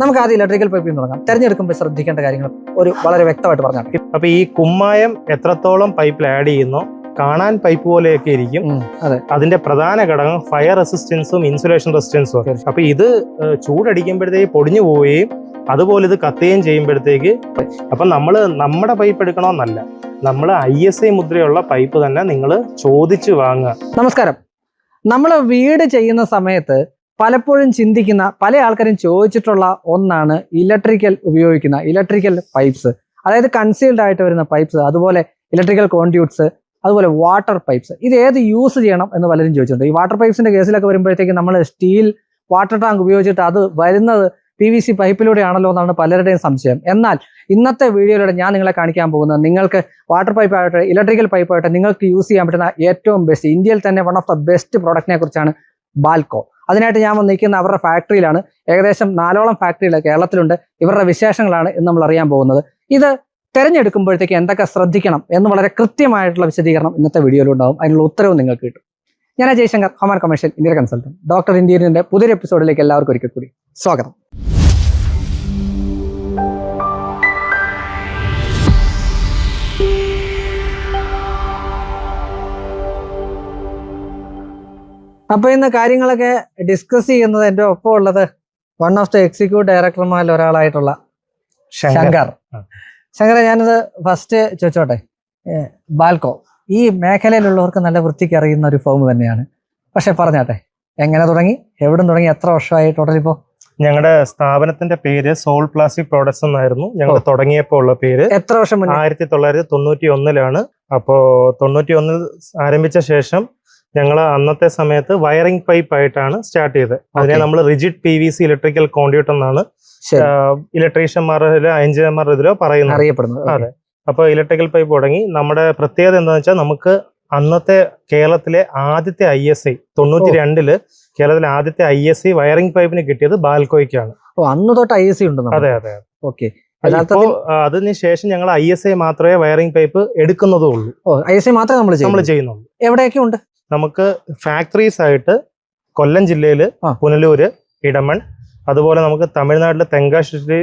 നമുക്ക് ആദ്യം ഇലക്ട്രിക്കൽ നിന്ന് തുടങ്ങാം. തെരഞ്ഞെടുക്കുമ്പോൾ ശ്രദ്ധിക്കേണ്ട കാര്യങ്ങൾ ഒരു വളരെ വ്യക്തമായിട്ട് പറഞ്ഞാൽ അപ്പൊ ഈ കുമ്മായം എത്രത്തോളം പൈപ്പിൽ ആഡ് ചെയ്യുന്നു കാണാൻ പൈപ്പ് പോലെയൊക്കെ ഇരിക്കും. അതെ. അതിന്റെ പ്രധാന ഘടകം ഫയർ റെസിസ്റ്റൻസും ഇൻസുലേഷൻ റെസിസ്റ്റൻസും. തീർച്ചയായും. അപ്പൊ ഇത് ചൂടടിക്കുമ്പോഴത്തേക്ക് പൊടിഞ്ഞു പോവുകയും അതുപോലെ ഇത് കത്തുകയും ചെയ്യുമ്പോഴത്തേക്ക് അപ്പൊ നമ്മൾ നമ്മുടെ പൈപ്പ് എടുക്കണമെന്നല്ല. നമ്മൾ ഐ എസ് ഐ മുദ്രയുള്ള പൈപ്പ് തന്നെ നിങ്ങൾ ചോദിച്ചു വാങ്ങുക. നമസ്കാരം. നമ്മൾ വീട് ചെയ്യുന്ന സമയത്ത് പലപ്പോഴും ചിന്തിക്കുന്ന പല ആൾക്കാരും ചോദിച്ചിട്ടുള്ള ഒന്നാണ് ഇലക്ട്രിക്കൽ ഉപയോഗിക്കുന്ന ഇലക്ട്രിക്കൽ പൈപ്സ്. അതായത് കൺസീൽഡ് ആയിട്ട് വരുന്ന പൈപ്സ് അതുപോലെ ഇലക്ട്രിക്കൽ കോൺഡ്യൂട്ട്സ് അതുപോലെ വാട്ടർ പൈപ്സ് ഇത് ഏത് യൂസ് ചെയ്യണം എന്ന് പലരും ചോദിച്ചിട്ടുണ്ട്. ഈ വാട്ടർ പൈപ്സിന്റെ കേസിലൊക്കെ വരുമ്പോഴത്തേക്ക് നമ്മൾ സ്റ്റീൽ വാട്ടർ ടാങ്ക് ഉപയോഗിച്ചിട്ട് അത് വരുന്നത് പി വി സി പൈപ്പിലൂടെയാണല്ലോ എന്നാണ് പലരുടെയും സംശയം. എന്നാൽ ഇന്നത്തെ വീഡിയോയിലൂടെ ഞാൻ നിങ്ങളെ കാണിക്കാൻ പോകുന്നത് നിങ്ങൾക്ക് വാട്ടർ പൈപ്പ് ഇലക്ട്രിക്കൽ പൈപ്പ് നിങ്ങൾക്ക് യൂസ് ചെയ്യാൻ പറ്റുന്ന ഏറ്റവും ബെസ്റ്റ് ഇന്ത്യയിൽ തന്നെ വൺ ഓഫ് ദ ബെസ്റ്റ് പ്രോഡക്റ്റിനെ കുറിച്ചാണ് ബാൽക്കോ അതിനായിട്ട് ഞാൻ വന്നിരിക്കുന്ന അവരുടെ ഫാക്ടറിയിലാണ് ഏകദേശം നാലോളം ഫാക്ടറികൾ കേരളത്തിലുണ്ട്. ഇവരുടെ വിശേഷങ്ങളാണ് ഇന്ന് നമ്മൾ അറിയാൻ പോകുന്നത്. ഇത് തിരഞ്ഞെടുക്കുമ്പോഴത്തേക്ക് എന്തൊക്കെ ശ്രദ്ധിക്കണം എന്ന് വളരെ കൃത്യമായിട്ടുള്ള വിശദീകരണം ഇന്നത്തെ വീഡിയോയിലുണ്ടാവും അതിനുള്ള ഉത്തരവും നിങ്ങൾക്ക് കിട്ടും. ഞാൻ ജയശങ്കർ ഹോമാൻ കമ്മീഷൻ ഇന്ത്യ കൺസൾട്ടന്റ് ഡോക്ടർ ഇന്ത്യന്റെ പുതിയൊരു എപ്പിസോഡിലേക്ക് എല്ലാവർക്കും ഒരിക്കൽ കൂടി സ്വാഗതം. അപ്പൊ ഇന്ന് കാര്യങ്ങളൊക്കെ ഡിസ്കസ് ചെയ്യുന്നത് എന്റെ ഒപ്പം ഉള്ളത് വൺ ഓഫ് ദ എക്സിക്യൂട്ടീവ് ഡയറക്ടർമാരിൽ ഒരാളായിട്ടുള്ള ശങ്കർ. ശങ്കർ. ഞാനിത് ഫസ്റ്റ് ചോദിച്ചോട്ടെ? ബാൽക്കോ ഈ മേഖലയിലുള്ളവർക്ക് നല്ല വൃത്തിക്ക് അറിയുന്ന ഒരു ഫോം തന്നെയാണ്. പക്ഷെ പറഞ്ഞാട്ടെ എങ്ങനെ തുടങ്ങി? എവിടെ തുടങ്ങി? എത്ര വർഷമായി ടോട്ടൽ ഇപ്പോ? ഞങ്ങളുടെ സ്ഥാപനത്തിന്റെ പേര് സോൾ പ്ലാസ്റ്റിക് പ്രോഡക്ട്സ് എന്നായിരുന്നു. ഞങ്ങൾ. തുടങ്ങിയപ്പോൾ ഉള്ള പേര് എത്ര വർഷം ആയിരത്തി തൊള്ളായിരത്തി തൊണ്ണൂറ്റി ഒന്നിലാണ് അപ്പോ തൊണ്ണൂറ്റി ഒന്നിൽ ആരംഭിച്ച ശേഷം ഞങ്ങൾ അന്നത്തെ സമയത്ത് വയറിംഗ് പൈപ്പ് ആയിട്ടാണ് സ്റ്റാർട്ട് ചെയ്തത്. അതിനെ നമ്മൾ rigid P V C electrical conduit എന്നാണ് ഇലക്ട്രീഷ്യന്മാരുടെ എഞ്ചിനീയർമാരുടെ ഇതിലോ പറയുന്നത്. അറിയപ്പെടുന്നത്. അതെ. അപ്പോൾ ഇലക്ട്രിക്കൽ പൈപ്പ് തുടങ്ങി. നമ്മുടെ പ്രത്യേകത എന്താണെന്ന് വെച്ചാൽ നമുക്ക് അന്നത്തെ കേരളത്തിലെ ആദ്യത്തെ ഐ എസ് ഐ തൊണ്ണൂറ്റി രണ്ടിൽ കേരളത്തിലെ ആദ്യത്തെ ഐ എസ് ഐ വയറിംഗ് പൈപ്പിന് കിട്ടിയത് ബാൽക്കോയ്ക്കാണ്. ഓ അന്ന് തൊട്ട് ഐ എസ് ഐ ഉണ്ട് അതെ അതെ ഓക്കെ. അതിന് ശേഷം ഞങ്ങൾ ഐ എസ് ഐ മാത്രമേ വയറിംഗ് പൈപ്പ് എടുക്കുന്നതുള്ളൂ. ഐ എസ് ഐ മാത്രമേ നമ്മൾ നമ്മൾ ചെയ്യുന്നുള്ളൂ. എവിടെയൊക്കെ ഉണ്ട് നമുക്ക് ഫാക്ടറീസ് ആയിട്ട് കൊല്ലം ജില്ലയിൽ ആ. പുനലൂര് ഇടമൺ അതുപോലെ നമുക്ക് തമിഴ്നാട്ടിലെ തെങ്കാശ്ശേരി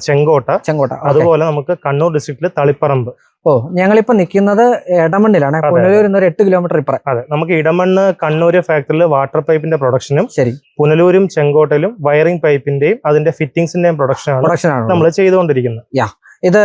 ചെങ്കോട്ട ചെങ്കോട്ട അതുപോലെ നമുക്ക് കണ്ണൂർ ഡിസ്ട്രിക്റ്റിലെ തളിപ്പറമ്പ്. ഓ ഞങ്ങളിപ്പോ നിൽക്കുന്നത് ഇടമണ്ണിലാണ്. പുനലൂർ പുനലൂരിൽ നിന്ന് ഒരു എട്ട് കിലോമീറ്റർ ഇപ്പറ. അതെ നമുക്ക് ഇടമണ്ണ് കണ്ണൂര് ഫാക്ടറിയിൽ വാട്ടർ പൈപ്പിന്റെ പ്രൊഡക്ഷനും ശരി. പുനലൂരും ചെങ്കോട്ടയിലും വയറിംഗ് പൈപ്പിന്റെയും അതിന്റെ ഫിറ്റിംഗ്സിന്റെയും പ്രൊഡക്ഷനാണ് പ്രൊഡക്ഷൻ ആണ് നമ്മൾ ചെയ്തുകൊണ്ടിരിക്കുന്നത് ഇത്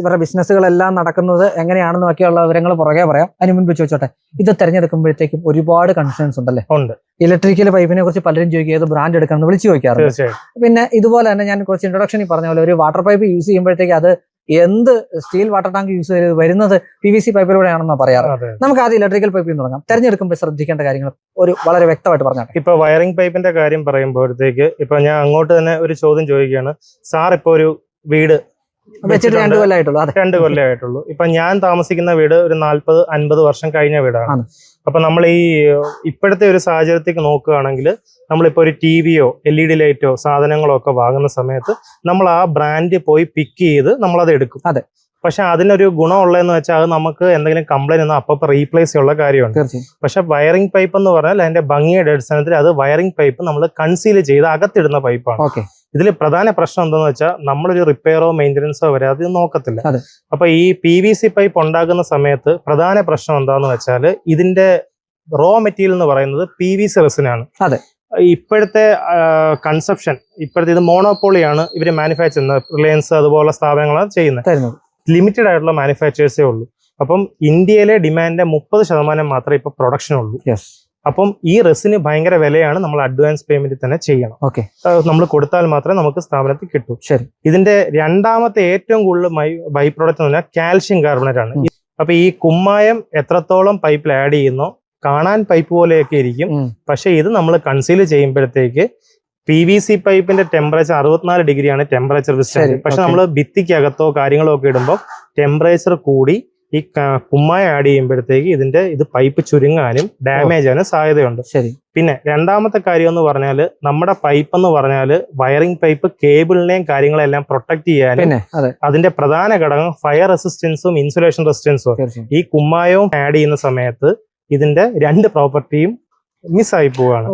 ഇവരുടെ ബിസിനസ്സുകളെല്ലാം നടക്കുന്നത് എങ്ങനെയാണെന്ന് ഒക്കെയുള്ള വിവരങ്ങൾ പുറകെ പറയാം. അതിന് മുൻപ് ചോദിച്ചോട്ടെ ഇത് തിരഞ്ഞെടുക്കുമ്പോഴത്തേക്കും ഒരുപാട് കൺസേൺസ് ഉണ്ടല്ലേ? ഉണ്ട്. ഇലക്ട്രിക്കൽ പൈപ്പിനെ കുറിച്ച് പലരും ചോദിക്കുക ഏത് ബ്രാൻഡ് എടുക്കണം വിളിച്ചു ചോദിക്കാറുണ്ട്. പിന്നെ ഇതുപോലെ തന്നെ ഞാൻ കുറച്ച് ഇൻട്രൊഡക്ഷനിൽ പറഞ്ഞ പോലെ ഒരു വാട്ടർ പൈപ്പ് യൂസ് ചെയ്യുമ്പോഴത്തേക്ക് അത് എന്ത് സ്റ്റീൽ വാട്ടർ ടാങ്ക് യൂസ് ചെയ്ത് വരുന്നത് പി വി സി പൈപ്പിലൂടെയാണെന്ന് പറയാറ്. നമുക്ക് ആദ്യം ഇലക്ട്രിക്കൽ പൈപ്പിൽ നിന്ന് തുടങ്ങാം. തെരഞ്ഞെടുക്കുമ്പോൾ ശ്രദ്ധിക്കേണ്ട കാര്യങ്ങൾ ഒരു വളരെ വ്യക്തമായിട്ട് പറഞ്ഞാൽ ഇപ്പൊ വയറിംഗ് പൈപ്പിന്റെ കാര്യം പറയുമ്പോഴത്തേക്ക് ഇപ്പൊ ഞാൻ അങ്ങോട്ട് തന്നെ ഒരു ചോദ്യം ചോദിക്കുകയാണ്. സാർ ഇപ്പൊ ഒരു വീട് വെച്ചിട്ട് രണ്ട് കൊല്ലമായിട്ടുള്ളൂ അതെ. രണ്ട് കൊല്ലമായിട്ടുള്ളൂ ഇപ്പൊ ഞാൻ താമസിക്കുന്ന വീട് ഒരു നാല്പത് അൻപത് വർഷം കഴിഞ്ഞ വീടാണ്. അപ്പൊ നമ്മൾ ഈ ഇപ്പോഴത്തെ ഒരു സാഹചര്യത്തേക്ക് നോക്കുകയാണെങ്കിൽ നമ്മളിപ്പോ ഒരു ടി വിയോ എൽ ഇ ഡി ലൈറ്റോ സാധനങ്ങളോ ഒക്കെ വാങ്ങുന്ന സമയത്ത് നമ്മൾ ആ ബ്രാൻഡ് പോയി പിക്ക് ചെയ്ത് നമ്മൾ അത് എടുക്കും. അതെ. പക്ഷെ അതിനൊരു ഗുണം ഗുണമുള്ളതെന്ന് വെച്ചാൽ അത് നമുക്ക് എന്തെങ്കിലും കംപ്ലൈന്റ് ഒന്നും അപ്പൊ റീപ്ലേസ് ഉള്ള കാര്യമാണ് പക്ഷെ വയറിംഗ് പൈപ്പ് എന്ന് പറഞ്ഞാൽ അതിന്റെ ഭംഗിയുടെ അടിസ്ഥാനത്തിൽ അത് വയറിംഗ് പൈപ്പ് നമ്മൾ കൺസീൽ ചെയ്ത് അകത്തിടുന്ന പൈപ്പാണ് ഓക്കെ. ഇതിൽ പ്രധാന പ്രശ്നം എന്താന്ന് വെച്ചാൽ നമ്മളൊരു റിപ്പയറോ മെയിന്റനൻസോ വരെ അത് നോക്കത്തില്ല. അപ്പൊ ഈ പി വി സി പൈപ്പ് ഉണ്ടാകുന്ന സമയത്ത് പ്രധാന പ്രശ്നം എന്താന്ന് വെച്ചാൽ ഇതിന്റെ റോ മെറ്റീരിയൽ എന്ന് പറയുന്നത് പി വി സി റെസിനാണ്. ഇപ്പോഴത്തെ കൺസെപ്ഷൻ ഇപ്പോഴത്തെ ഇത് മോണോപോളിയാണ് ഇവർ മാനുഫാക്ചർ ചെയ്യുന്നത്. റിലയൻസ് അതുപോലെ സ്ഥാപനങ്ങളാണ് ചെയ്യുന്നത്. ലിമിറ്റഡ് ആയിട്ടുള്ള മാനുഫാക്ചേഴ്സേ ഉള്ളൂ. അപ്പം ഇന്ത്യയിലെ ഡിമാൻഡിന്റെ മുപ്പത് ശതമാനം മാത്രമേ ഇപ്പൊ പ്രൊഡക്ഷൻ ഉള്ളൂ. അപ്പം ഈ റെസിന് ഭയങ്കര വിലയാണ് നമ്മൾ അഡ്വാൻസ് പേയ്മെന്റ് തന്നെ ചെയ്യണം. ഓക്കെ. നമ്മൾ കൊടുത്താൽ മാത്രമേ നമുക്ക് സ്ഥാപനത്തിൽ കിട്ടൂ. ശരി. ഇതിന്റെ രണ്ടാമത്തെ ഏറ്റവും കൂടുതൽ ബൈ പ്രോഡക്റ്റ് എന്ന് പറഞ്ഞാൽ കാൽഷ്യം കാർബണേറ്റ് ആണ്. അപ്പൊ ഈ കുമ്മായം എത്രത്തോളം പൈപ്പിൽ ആഡ് ചെയ്യുന്നോ കാണാൻ പൈപ്പ് പോലെയൊക്കെ ഇരിക്കും. പക്ഷെ ഇത് നമ്മൾ കൺസീൽ ചെയ്യുമ്പോഴത്തേക്ക് പി വി സി പൈപ്പിന്റെ ടെമ്പറേച്ചർ അറുപത്തിനാല് ഡിഗ്രിയാണ് ടെമ്പറേച്ചർ പക്ഷെ. നമ്മൾ ഭിത്തിക്കകത്തോ കാര്യങ്ങളോ ഒക്കെ ഇടുമ്പോൾ ടെമ്പറേച്ചർ കൂടി ഈ കുമ്മായ ആഡ് ചെയ്യുമ്പോഴത്തേക്ക് ഇതിന്റെ ഇത് പൈപ്പ് ചുരുങ്ങാനും ഡാമേജ് ആകാനും സാധ്യതയുണ്ട്. ശരി. പിന്നെ രണ്ടാമത്തെ കാര്യം എന്ന് പറഞ്ഞാൽ നമ്മുടെ പൈപ്പ് എന്ന് പറഞ്ഞാൽ വയറിംഗ് പൈപ്പ് കേബിളിനെയും കാര്യങ്ങളെല്ലാം പ്രൊട്ടക്ട് ചെയ്യാനും അതിന്റെ പ്രധാന ഘടകം ഫയർ റെസിസ്റ്റൻസും ഇൻസുലേഷൻ റെസിസ്റ്റൻസും ഈ കുമ്മായവും ആഡ് ചെയ്യുന്ന സമയത്ത് ഇതിന്റെ രണ്ട് പ്രോപ്പർട്ടിയും മിസ്സായി പോവാണ്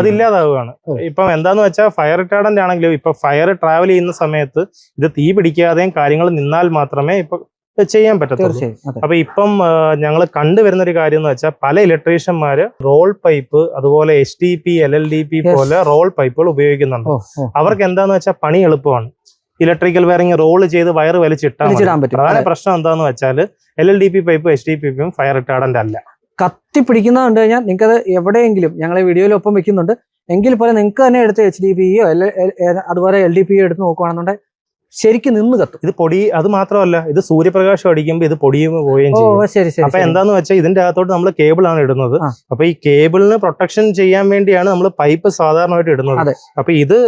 അതില്ലാതാവുകയാണ് ഓ. ഇപ്പം എന്താന്ന് വെച്ചാൽ ഫയർ റിട്ടാർഡന്റ് ആണെങ്കിലും ഇപ്പൊ ഫയർ ട്രാവൽ ചെയ്യുന്ന സമയത്ത് ഇത് തീ പിടിക്കാതെയും കാര്യങ്ങൾ നിന്നാൽ മാത്രമേ ഇപ്പൊ ചെയ്യാൻ പറ്റത്തുള്ളൂ. അപ്പൊ ഇപ്പം ഞങ്ങൾ കണ്ടുവരുന്ന ഒരു കാര്യം എന്ന് വെച്ചാൽ പല ഇലക്ട്രീഷ്യന്മാര് റോൾ പൈപ്പ് അതുപോലെ H D P L L D P പോലെ റോൾ പൈപ്പുകൾ ഉപയോഗിക്കുന്നുണ്ട്. അവർക്ക് എന്താന്ന് വെച്ചാൽ പണി എളുപ്പമാണ്. ഇലക്ട്രിക്കൽ വയറിംഗ് റോൾ ചെയ്ത് വയർ വലിച്ചിട്ടാൽ പ്രധാന. പ്രശ്നം എന്താന്ന് വെച്ചാൽ L L D P pipe H D P പൈപ്പും ഫയർ റിട്ടാർഡന്റ് അല്ല. കത്തി പിടിക്കുന്നത് കണ്ടു കഴിഞ്ഞാൽ നിങ്ങൾക്ക് അത് എവിടെയെങ്കിലും ഞങ്ങളെ വീഡിയോയിൽ ഒപ്പം വെക്കുന്നുണ്ട്. എങ്കിൽ പോലെ നിങ്ങൾക്ക് തന്നെ എടുത്ത് എച്ച് ഡി പിയോ അതുപോലെ എൽ ഡി പിയോ എടുത്ത് നോക്കുകയാണെന്നുണ്ടെങ്കിൽ ശരിക്കും നിന്ന് കത്തും ഇത് പൊടി അത് മാത്രമല്ല ഇത് സൂര്യപ്രകാശം അടിക്കുമ്പോൾ ഇത് പൊടിയും പോവുകയും ചെയ്യും അപ്പൊ. എന്താന്ന് വെച്ചാൽ ഇതിന്റെ അകത്തോട്ട് നമ്മൾ കേബിൾ ആണ് ഇടുന്നത്. അപ്പൊ ഈ കേബിളിന് പ്രൊട്ടക്ഷൻ ചെയ്യാൻ വേണ്ടിയാണ് നമ്മൾ പൈപ്പ് സാധാരണമായിട്ട് ഇടുന്നത്. അപ്പൊ ഇത്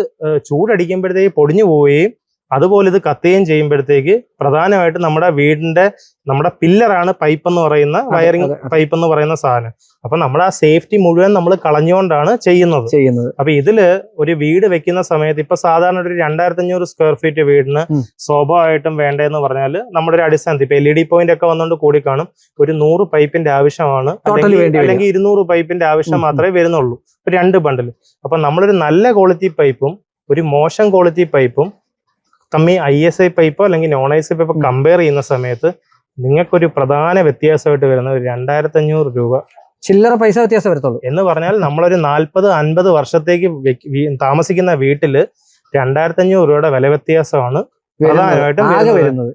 ചൂടടിക്കുമ്പോഴത്തേക്ക് പൊടിഞ്ഞു പോവുകയും അതുപോലെ ഇത് കത്തുകയും ചെയ്യുമ്പോഴത്തേക്ക് പ്രധാനമായിട്ട് നമ്മുടെ വീടിന്റെ നമ്മുടെ പില്ലറാണ് പൈപ്പ് എന്ന് പറയുന്ന വയറിംഗ്. പൈപ്പ് എന്ന് പറയുന്ന സാധനം. അപ്പൊ നമ്മൾ ആ സേഫ്റ്റി മുഴുവൻ നമ്മൾ കളഞ്ഞുകൊണ്ടാണ് ചെയ്യുന്നത്. ചെയ്യുന്നത്. അപ്പൊ ഇതിൽ ഒരു വീട് വെക്കുന്ന സമയത്ത് ഇപ്പൊ സാധാരണ ഒരു രണ്ടായിരത്തി അഞ്ഞൂറ് സ്ക്വയർ ഫീറ്റ് വീടിന്. സ്വാഭാവികമായിട്ടും വേണ്ടതെന്ന് പറഞ്ഞാൽ നമ്മുടെ ഒരു അടിസ്ഥാനത്തിൽ ഇപ്പൊ എൽ ഇ ഡി പോയിന്റ് ഒക്കെ വന്നുകൊണ്ട് കൂടി കാണും. ഒരു നൂറ് പൈപ്പിന്റെ ആവശ്യമാണ്. അല്ലെങ്കിൽ- ഇരുന്നൂറ് പൈപ്പിന്റെ ആവശ്യം. മാത്രമേ വരുന്നുള്ളൂ. രണ്ട് ബണ്ടിൽ അപ്പൊ നമ്മളൊരു നല്ല ക്വാളിറ്റി പൈപ്പും ഒരു മോശം ക്വാളിറ്റി പൈപ്പും തമ്മി ഐ എസ് ഐ പൈപ്പോ അല്ലെങ്കിൽ നോൺ ഐ എസ് ഐ പൈപ്പോ കമ്പയർ ചെയ്യുന്ന സമയത്ത് നിങ്ങൾക്കൊരു പ്രധാന വ്യത്യാസമായിട്ട് വരുന്ന ഒരു രണ്ടായിരത്തി അഞ്ഞൂറ് രൂപ ചില്ലറ പൈസ വ്യത്യാസം വരത്തുള്ളൂ എന്ന് പറഞ്ഞാൽ നമ്മളൊരു നാൽപ്പത് അൻപത് വർഷത്തേക്ക് താമസിക്കുന്ന വീട്ടിൽ രണ്ടായിരത്തി അഞ്ഞൂറ് രൂപയുടെ വില വ്യത്യാസമാണ് വരുന്നത്. പ്രധാനമായിട്ടും